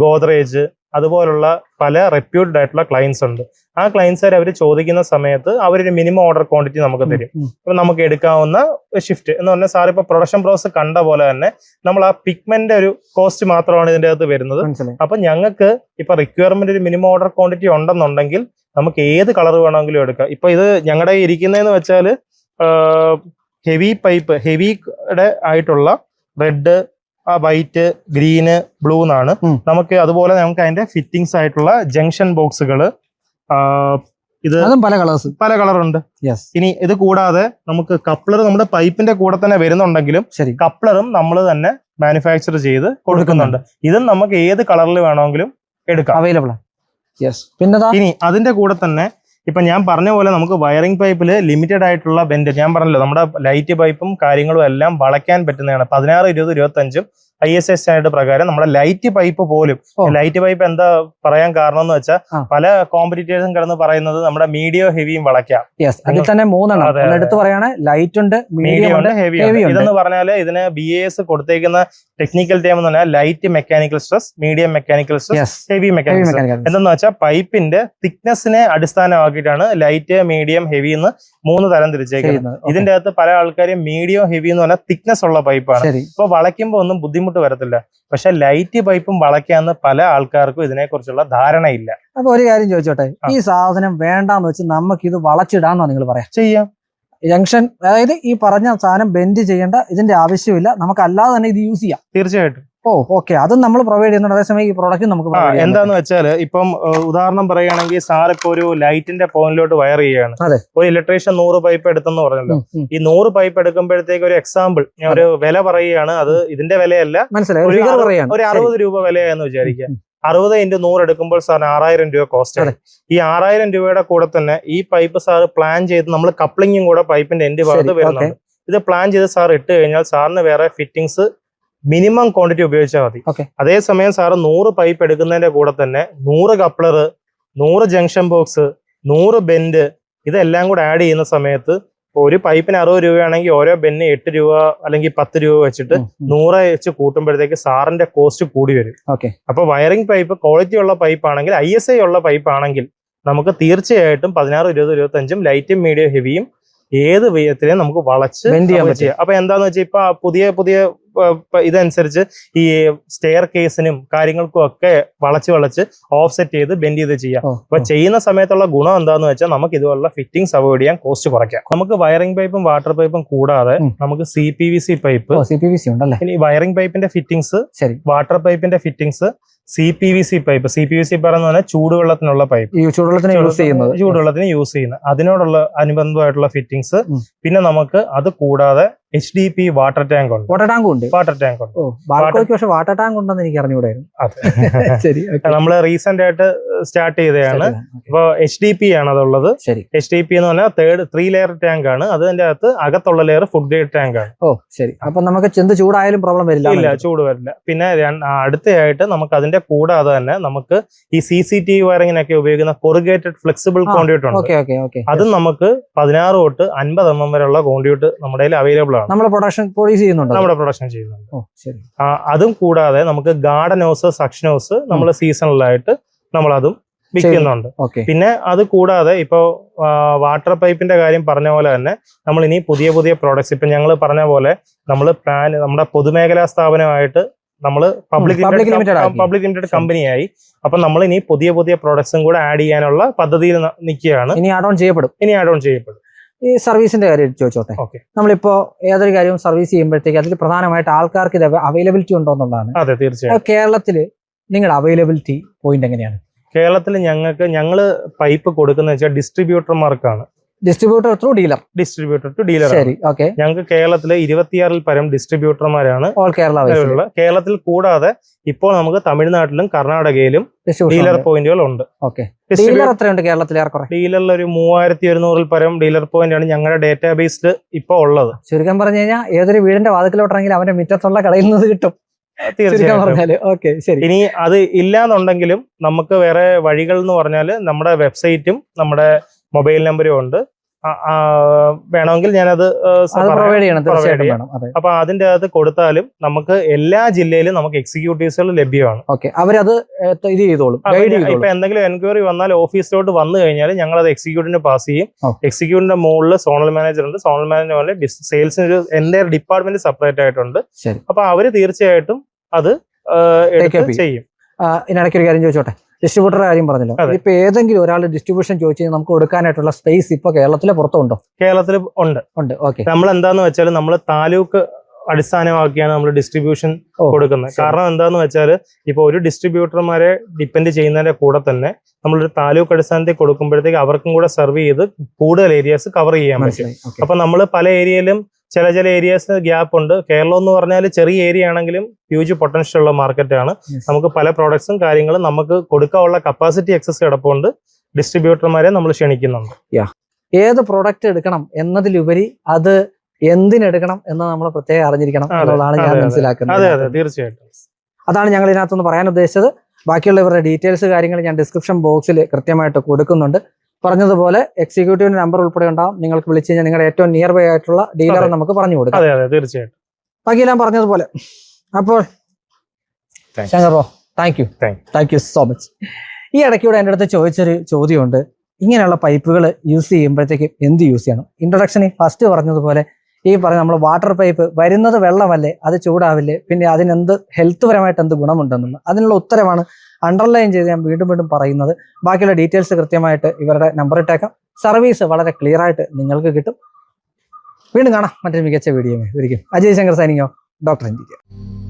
ഗോദ്രേജ് അതുപോലുള്ള പല റെപ്യൂട്ടഡ് ആയിട്ടുള്ള ക്ലയൻസ് ഉണ്ട്. ആ ക്ലയൻസ് അവർ ചോദിക്കുന്ന സമയത്ത് അവരൊരു മിനിമം ഓർഡർ ക്വാണ്ടിറ്റി നമുക്ക് തരും. അപ്പൊ നമുക്ക് എടുക്കാവുന്ന ഷിഫ്റ്റ് എന്ന് പറഞ്ഞാൽ സാർ ഇപ്പൊ പ്രൊഡക്ഷൻ പ്രോസസ് കണ്ട പോലെ തന്നെ നമ്മൾ ആ പിഗ്മെന്റ് ഒരു കോസ്റ്റ് മാത്രമാണ് ഇതിന്റെ അകത്ത് വരുന്നത്. അപ്പം അപ്പൊ ഞങ്ങൾക്ക് ഇപ്പൊ റിക്വയർമെന്റ് ഒരു മിനിമം ഓർഡർ ക്വാണ്ടിറ്റി ഉണ്ടെന്നുണ്ടെങ്കിൽ നമുക്ക് ഏത് കളർ വേണമെങ്കിലും എടുക്കാം. ഇപ്പൊ ഇത് ഞങ്ങളുടെ ഇരിക്കുന്നതെന്ന് വെച്ചാൽ ഹെവി പൈപ്പ് ഹെവിയുടെ ആയിട്ടുള്ള റെഡ് ആ വൈറ്റ് ഗ്രീന് ബ്ലൂ എന്നാണ്. നമുക്ക് അതുപോലെ നമുക്ക് അതിന്റെ ഫിറ്റിംഗ്സ് ആയിട്ടുള്ള ജംഗ്ഷൻ ബോക്സുകൾ ഇത് പല കളേഴ്സ് പല കളറുണ്ട് ഇനി ഇത് കൂടാതെ നമുക്ക് കപ്ലർ നമ്മുടെ പൈപ്പിന്റെ കൂടെ തന്നെ വരുന്നുണ്ടെങ്കിലും ശരി. കപ്ലറും നമ്മൾ തന്നെ മാനുഫാക്ചർ ചെയ്ത് കൊടുക്കുന്നുണ്ട്. ഇതും നമുക്ക് ഏത് കളറിൽ വേണമെങ്കിലും എടുക്കാം. അവൈലബിൾ യെസ് പിന്നെ ഇനി അതിന്റെ കൂടെ തന്നെ ഇപ്പൊ ഞാൻ പറഞ്ഞ പോലെ നമുക്ക് വയറിംഗ് പൈപ്പിൽ ലിമിറ്റഡ് ആയിട്ടുള്ള ബെൻഡ് ഞാൻ പറഞ്ഞല്ലോ നമ്മുടെ ലൈറ്റ് പൈപ്പും കാര്യങ്ങളും എല്ലാം വളയ്ക്കാൻ പറ്റുന്നതാണ്. പതിനാറ് ഇരുപത് ഇരുപത്തഞ്ചും ഐ എസ് എസ് സ്റ്റാൻഡേർഡ് പ്രകാരം നമ്മുടെ ലൈറ്റ് പൈപ്പ് പോലും ലൈറ്റ് പൈപ്പ് എന്താ പറയാൻ കാരണം എന്ന് വെച്ചാൽ പല കോമ്പറ്റീറ്റേഴ്സും കിടന്ന് പറയുന്നത് നമ്മുടെ മീഡിയോ ഹെവിയും വളയ്ക്കാം. അതിൽ തന്നെ മൂന്നെണ്ണം. എടുത്ത് പറയാണ് ലൈറ്റ് ഉണ്ട് മീഡിയം ഉണ്ട് ഹെവി ഉണ്ട്. ഇതെന്ന് പറഞ്ഞാൽ ഇതിന് ബി എസ് കൊടുത്തേക്കുന്ന ടെക്നിക്കൽ ടേം എന്ന് പറഞ്ഞാൽ light mechanical stress medium mechanical stress heavy mechanical stress എന്തെന്ന് വെച്ചാൽ പൈപ്പിന്റെ തിക്നെസ്സിനെ അടിസ്ഥാനമാക്കിയിട്ടാണ് ലൈറ്റ് മീഡിയം ഹെവി എന്ന് മൂന്ന് തരം തിരിച്ചേക്കുന്നത്. ഇതിന്റെ അകത്ത് പല ആൾക്കാരും മീഡിയം ഹെവി എന്ന് പറഞ്ഞാൽ തിക്നെസ് ഉള്ള പൈപ്പാണ്. ഇപ്പൊ വളയ്ക്കുമ്പോൾ ഒന്നും ബുദ്ധിമുട്ട് വരത്തില്ല. പക്ഷെ ലൈറ്റ് പൈപ്പും വളയ്ക്കാന്ന് പല ആൾക്കാർക്കും ഇതിനെക്കുറിച്ചുള്ള ധാരണയില്ല. അപ്പൊ ഒരു കാര്യം ചോദിച്ചോട്ടെ? ഈ സാധനം വേണ്ടാന്ന് വെച്ച് നമുക്ക് ഇത് വളച്ചിടാന്നോ നിങ്ങൾ പറയാം. ചെയ്യാം. ജംഗ്ഷൻ അതായത് ഈ പറഞ്ഞ സാധനം ബെൻഡ് ചെയ്യേണ്ട ഇതിന്റെ ആവശ്യമില്ല. നമുക്ക് അല്ലാതെ തന്നെ ഇത് യൂസ് ചെയ്യാം. തീർച്ചയായിട്ടും. ഓ ഓക്കെ അതും നമ്മൾ പ്രൊവൈഡ് ചെയ്യുന്നുണ്ട്. അതേസമയം ഈ പ്രോഡക്റ്റ് നമുക്ക് എന്താന്ന് വെച്ചാൽ ഇപ്പം ഉദാഹരണം പറയുകയാണെങ്കിൽ സാർ ഇപ്പൊ ഒരു ലൈറ്റിന്റെ പോയിന്റിലോട്ട് വയർ ചെയ്യുകയാണ്. ഒരു ഇലക്ട്രീഷ്യൻ നൂറ് പൈപ്പ് എടുത്തെന്ന് പറഞ്ഞല്ലോ. ഈ നൂറ് പൈപ്പ് എടുക്കുമ്പോഴത്തേക്ക് ഒരു എക്സാമ്പിൾ ഞാൻ ഒരു വില പറയുകയാണ്. അത് ഇതിന്റെ വിലയല്ല. മനസ്സിലായി. ഒരു. അറുപത് രൂപ വിലയാന്ന് വിചാരിക്കുക. അറുപത് ഇന്റു നൂറ് എടുക്കുമ്പോൾ സാറിന് ആറായിരം രൂപ കോസ്റ്റ് ആണ്. ഈ ആറായിരം രൂപയുടെ കൂടെ തന്നെ ഈ പൈപ്പ് സാർ പ്ലാൻ ചെയ്ത് നമ്മൾ കപ്ലിങ്ങും കൂടെ പൈപ്പിന്റെ എൻഡ് ഭാഗത്ത് വരുന്നുണ്ട്. ഇത് പ്ലാൻ ചെയ്ത് സാർ ഇട്ട് കഴിഞ്ഞാൽ സാറിന് വേറെ ഫിറ്റിംഗ്സ് മിനിമം ക്വാണ്ടിറ്റി ഉപയോഗിച്ചാൽ മതി അതേസമയം സാർ നൂറ് പൈപ്പ് എടുക്കുന്നതിന്റെ കൂടെ തന്നെ നൂറ് കപ്ലർ നൂറ് ജംഗ്ഷൻ ബോക്സ് നൂറ് ബെൻഡ് ഇതെല്ലാം കൂടെ ആഡ് ചെയ്യുന്ന സമയത്ത് ഒരു പൈപ്പിന് അറുപത് രൂപയാണെങ്കിൽ ഓരോ ബെന്നിന് എട്ട് രൂപ അല്ലെങ്കിൽ പത്ത് രൂപ വെച്ചിട്ട്. നൂറ് വെച്ച് കൂട്ടുമ്പോഴത്തേക്ക് സാറിന്റെ കോസ്റ്റ് കൂടി വരും. അപ്പൊ വയറിംഗ് പൈപ്പ് ക്വാളിറ്റി ഉള്ള പൈപ്പ് ആണെങ്കിൽ ഐ എസ് ഐ ഉള്ള പൈപ്പ് ആണെങ്കിൽ നമുക്ക് തീർച്ചയായിട്ടും പതിനാറ് ഇരുപത് ഇരുപത്തഞ്ചും ലൈറ്റും മീഡിയം ഹെവിയും ഏത് വിധത്തിലും നമുക്ക് വളച്ച് ബെൻഡ് ചെയ്യാൻ പറ്റും. അപ്പൊ എന്താന്ന് വെച്ചാൽ ഇപ്പൊ പുതിയ പുതിയ ഇതനുസരിച്ച് ഈ സ്റ്റെയർ കേസിനും കാര്യങ്ങൾക്കും ഒക്കെ വളച്ച് വളച്ച് ഓഫ്സെറ്റ് ചെയ്ത് ബെൻഡ് ചെയ്ത് ചെയ്യാം. അപ്പൊ ചെയ്യുന്ന സമയത്തുള്ള ഗുണം എന്താന്ന് വെച്ചാൽ നമുക്ക് ഇതുപോലുള്ള ഫിറ്റിംഗ്സ് അവോയ്ഡ് ചെയ്യാൻ കോസ്റ്റ് കുറയ്ക്കാം. നമുക്ക് വയറിംഗ് പൈപ്പും വാട്ടർ പൈപ്പും കൂടാതെ നമുക്ക് C P V C pipe C P V C ഉണ്ടല്ലേ? വയറിംഗ് പൈപ്പിന്റെ ഫിറ്റിംഗ്സ് വാട്ടർ പൈപ്പിന്റെ fittings C P V C pipe C P V C പറയുന്ന പറഞ്ഞാൽ ചൂടുവെള്ളത്തിനുള്ള പൈപ്പ് ചൂടുവെള്ളത്തിന് യൂസ് ചെയ്യുന്നത്. ചൂടുവെള്ളത്തിന് യൂസ് ചെയ്യുന്നത്. അതിനോടുള്ള അനുബന്ധമായിട്ടുള്ള ഫിറ്റിംഗ്സ്. പിന്നെ നമുക്ക് അത് കൂടാതെ H D P water tank ഉണ്ട്. വാട്ടർ ടാങ്ക് ഉണ്ട്. വാട്ടർ ടാങ്ക് ഉണ്ട്. പക്ഷെ വാട്ടർ ടാങ്ക് ഉണ്ടെന്ന് എനിക്ക് അറിഞ്ഞുകൂടായിരുന്നു. അതെ. ശരി. നമ്മൾ റീസെന്റ് ആയിട്ട് സ്റ്റാർട്ട് ചെയ്തതാണ്. അപ്പോൾ എച്ച് ഡി പി ആണ് അതുള്ളത്. ശരി. എച്ച് ഡി പി എന്ന് പറഞ്ഞാൽ തേർഡ് ത്രീ ലെയർ ടാങ്ക് ആണ്. അതിന്റെ അകത്ത് അകത്തുള്ള ലെയർ ഫുഡ് ഗ്രേഡ് ടാങ്ക് ആണ്. ഓ ശരി. അപ്പൊ നമുക്ക് ചെന്ത് ചൂടായാലും പ്രോബ്ലം വരില്ല ഇല്ല ചൂട് വരില്ല. പിന്നെ അടുത്തയായിട്ട് നമുക്ക് അതിന്റെ കൂടാതെ തന്നെ നമുക്ക് ഈ സി സി ടി വി വയറിങ്ങിനൊക്കെ ഉപയോഗിക്കുന്ന കൊറുഗേറ്റഡ് ഫ്ലെക്സിബിൾ കോണ്ടിട്ടുണ്ട് ഉണ്ട്. അതും നമുക്ക് പതിനാറ് തൊട്ട് അൻപത് എം എം വരെയുള്ള കോണ്ടിയൂട്ട് നമ്മുടെ അവൈലബിൾ ആണ്. നമ്മുടെ പ്രൊഡക്ഷൻ പ്രൊഡ്യൂസ് ചെയ്യുന്നുണ്ട്? നമ്മുടെ പ്രൊഡക്ഷൻ ചെയ്യുന്നുണ്ട്. ശരി. അതും കൂടാതെ നമുക്ക് ഗാർഡൻ ഹൗസ് സക്ഷൻ ഹൗസ് നമ്മൾ സീസണലായിട്ട് നമ്മളതും വിൽക്കുന്നുണ്ട്. പിന്നെ അത് കൂടാതെ ഇപ്പോൾ വാട്ടർ പൈപ്പിന്റെ കാര്യം പറഞ്ഞ പോലെ തന്നെ നമ്മൾ ഇനി പുതിയ പുതിയ പ്രോഡക്ട്സ് ഇപ്പൊ ഞങ്ങൾ പറഞ്ഞ പോലെ നമ്മൾ പ്ലാൻ നമ്മുടെ പൊതുമേഖലാ സ്ഥാപനമായിട്ട് നമ്മൾ പബ്ലിക് പബ്ലിക് ലിമിറ്റഡ് കമ്പനിയായി അപ്പൊ നമ്മൾ ഇനി പുതിയ പുതിയ പ്രോഡക്ട്സും കൂടെ ആഡ് ചെയ്യാനുള്ള പദ്ധതിയിൽ നിൽക്കുകയാണ്. ഇനി ആഡ് ഓൺ ചെയ്യപ്പെടും. ഇനി ആഡ് ഓൺ ചെയ്യപ്പെടും. ഈ സർവീസിന്റെ കാര്യം ചോദിച്ചോട്ടെ? നമ്മളിപ്പോ ഏതൊരു കാര്യവും സർവീസ് ചെയ്യുമ്പോഴത്തേക്ക് അതിൽ പ്രധാനമായിട്ട് ആൾക്കാർക്ക് ഇത് അവൈലബിലിറ്റി ഉണ്ടോ എന്നുള്ളതാണ്. അതെ തീർച്ചയായും. കേരളത്തിൽ കേരളത്തിൽ നിങ്ങളുടെ അവൈലബിലിറ്റി പോയിന്റ് എങ്ങനെയാണ്? കേരളത്തിൽ ഞങ്ങൾക്ക് ഞങ്ങൾ പൈപ്പ് കൊടുക്കുന്ന വെച്ചാൽ ഡിസ്ട്രിബ്യൂട്ടർമാർക്കാണ് distributor through dealer distributor to dealer ശരി ഓക്കെ ഞങ്ങൾക്ക് കേരളത്തിലെ ഇരുപത്തിയാറിൽ പരം ഡിസ്ട്രിബ്യൂട്ടർമാരാണ് ഓൾ കേരള കേരളത്തിൽ കൂടാതെ ഇപ്പോൾ നമുക്ക് തമിഴ്നാട്ടിലും കർണാടകയിലും ഡീലർ പോയിന്റുകൾ ഉണ്ട്. ഓക്കെ ഡീലർ എത്രയുണ്ട് കേരളത്തിൽ ഡീലറിൽ ഒരു മൂവായിരത്തി ഒരുന്നൂറിൽ പരം ഡീലർ പോയിന്റ് ആണ് ഞങ്ങളുടെ ഡേറ്റാബേസിൽ ഇപ്പോൾ ഉള്ളത്. ചുരുക്കം പറഞ്ഞു കഴിഞ്ഞാൽ ഏതൊരു വീടിന്റെ വാതിക്കലോട്ടിറങ്ങിയാൽ അവന്റെ മുറ്റത്തുള്ള കടയിൽ നിന്ന് കിട്ടും. തീർച്ചയായിട്ടും. ഇനി അത് ഇല്ലാന്നുണ്ടെങ്കിലും നമുക്ക് വേറെ വഴികൾ എന്ന് പറഞ്ഞാൽ നമ്മുടെ വെബ്സൈറ്റും നമ്മുടെ മൊബൈൽ നമ്പറും ഉണ്ട്. വേണമെങ്കിൽ ഞാനത് പ്രൊവൈഡ് ചെയ്യണം തീർച്ചയായിട്ടും അപ്പൊ അതിന്റെ അകത്ത് കൊടുത്താലും നമുക്ക് എല്ലാ ജില്ലയിലും നമുക്ക് എക്സിക്യൂട്ടീവ്സുകൾ ലഭ്യമാണ്. ഓക്കെ. അവരത് ഇത് ചെയ്തോളും ഇപ്പൊ എന്തെങ്കിലും എൻക്വയറി വന്നാൽ ഓഫീസിലോട്ട് വന്നു കഴിഞ്ഞാൽ ഞങ്ങൾ അത് എക്സിക്യൂട്ടീവിന് പാസ് ചെയ്യും. എക്സിക്യൂട്ടിന്റെ എക്സിക്യൂട്ടീവിന്റെ മുകളിൽ സോണൽ മാനേജർ ഉണ്ട്. സോണൽ മാനേജർ പോലെ സെയിൽസിന് ഒരു എന്റെ ഡിപ്പാർട്ട്മെന്റ് സെപ്പറേറ്റ് ആയിട്ടുണ്ട്. അപ്പൊ അവർ തീർച്ചയായിട്ടും അത്. ചെയ്യും. ഇതിനിടയ്ക്ക് ഒരു കാര്യം ചോദിച്ചോട്ടെ? ഡിസ്ട്രിബ്യൂട്ടറുടെ കാര്യം പറഞ്ഞല്ലോ. ഇപ്പൊ ഏതെങ്കിലും ഒരാൾ ഡിസ്ട്രിബ്യൂഷൻ ചോദിച്ചു കഴിഞ്ഞാൽ നമുക്ക് കൊടുക്കാനായിട്ടുള്ള സ്പേസ് ഇപ്പൊ കേരളത്തിലെ പുറത്തുണ്ടോ? കേരളത്തിൽ ഉണ്ട്. ഉണ്ട് ഓക്കെ നമ്മൾ എന്താന്ന് വെച്ചാൽ നമ്മൾ താലൂക്ക് അടിസ്ഥാനമാക്കിയാണ് നമ്മൾ ഡിസ്ട്രിബ്യൂഷൻ കൊടുക്കുന്നത്. കാരണം എന്താന്ന് വെച്ചാൽ ഇപ്പൊ ഒരു ഡിസ്ട്രിബ്യൂട്ടർമാരെ ഡിപ്പെൻഡ് ചെയ്യുന്നതിന്റെ കൂടെ തന്നെ നമ്മളൊരു താലൂക്ക് അടിസ്ഥാനത്തിൽ കൊടുക്കുമ്പോഴത്തേക്ക് അവർക്കും കൂടെ സെർവ് ചെയ്ത് കൂടുതൽ ഏരിയാസ് കവർ ചെയ്യാൻ പറ്റും. അപ്പൊ നമ്മൾ പല ഏരിയയിലും ചില ചില ഏരിയാസ് ഗ്യാപ്പ് ഉണ്ട്. കേരളം എന്ന് പറഞ്ഞാൽ ചെറിയ ഏരിയ ആണെങ്കിലും ഹ്യൂജ് പൊട്ടൻഷ്യൽ ഉള്ള മാർക്കറ്റ് ആണ്. നമുക്ക് പല പ്രോഡക്ട്സും കാര്യങ്ങളും നമുക്ക് കൊടുക്കാനുള്ള കപ്പാസിറ്റി എക്സസ് കിടപ്പുണ്ട്. ഡിസ്ട്രിബ്യൂട്ടർമാരെ നമ്മൾ ക്ഷണിക്കുന്നുണ്ട്. ഏത് പ്രോഡക്റ്റ് എടുക്കണം എന്നതിലുപരി അത് എന്തിനെടുക്കണം എന്ന് നമ്മൾ പ്രത്യേകം അറിഞ്ഞിരിക്കണം എന്നുള്ളതാണ് ഞാൻ മനസ്സിലാക്കുന്നത്. അതെ. അതെ. മനസ്സിലാക്കുന്നത് തീർച്ചയായിട്ടും. അതാണ് ഞങ്ങൾ ഇതിനകത്തുനിന്ന് പറയാൻ ഉദ്ദേശിച്ചത്. ബാക്കിയുള്ള ഇവരുടെ ഡീറ്റെയിൽസ് കാര്യങ്ങൾ ഞാൻ ഡിസ്ക്രിപ്ഷൻ ബോക്സിൽ കൃത്യമായിട്ട് കൊടുക്കുന്നുണ്ട്. പറഞ്ഞതുപോലെ എക്സിക്യൂട്ടീവിന്റെ നമ്പർ ഉൾപ്പെടെ ഉണ്ടാവും. നിങ്ങൾക്ക് വിളിച്ചു കഴിഞ്ഞാൽ നിങ്ങളുടെ ഏറ്റവും നിയർ ബൈ ആയിട്ടുള്ള ഡീലർ നമുക്ക് പറഞ്ഞു കൊടുക്കാം. അതെ അതെ തീർച്ചയായിട്ടും. ബാക്കിയെല്ലാം പറഞ്ഞതുപോലെ. അപ്പോൾ ശങ്കറോ thank you thank you so much ഈ ഇടയ്ക്കൂടെ എന്റെ അടുത്ത് ചോദിച്ചൊരു ചോദ്യമുണ്ട്. ഇങ്ങനെയുള്ള പൈപ്പുകൾ യൂസ് ചെയ്യുമ്പോഴത്തേക്ക് എന്ത് യൂസ് ചെയ്യണം? ഇൻട്രൊഡക്ഷനിൽ ഫസ്റ്റ് പറഞ്ഞതുപോലെ ഈ പറഞ്ഞ നമ്മൾ വാട്ടർ പൈപ്പ് വരുന്നത് വെള്ളമല്ലേ അത് ചൂടാവില്ലേ പിന്നെ അതിനെന്ത് ഹെൽത്ത് പരമായിട്ട് എന്ത് ഗുണമുണ്ടെന്നുള്ളത് അതിനുള്ള ഉത്തരമാണ് അണ്ടർലൈൻ ചെയ്ത് ഞാൻ വീണ്ടും വീണ്ടും പറയുന്നത്. ബാക്കിയുള്ള ഡീറ്റെയിൽസ് കൃത്യമായിട്ട് ഇവരുടെ നമ്പർ ഇട്ടേക്കാം. സർവീസ് വളരെ ക്ലിയർ ആയിട്ട് നിങ്ങൾക്ക് കിട്ടും. വീണ്ടും കാണാം മറ്റൊരു മികച്ച വീഡിയോ ഒരിക്കലും അജയ് ശങ്കർ സൈനിങ്ങോ ഡോക്ടർ ഇന്ത്യ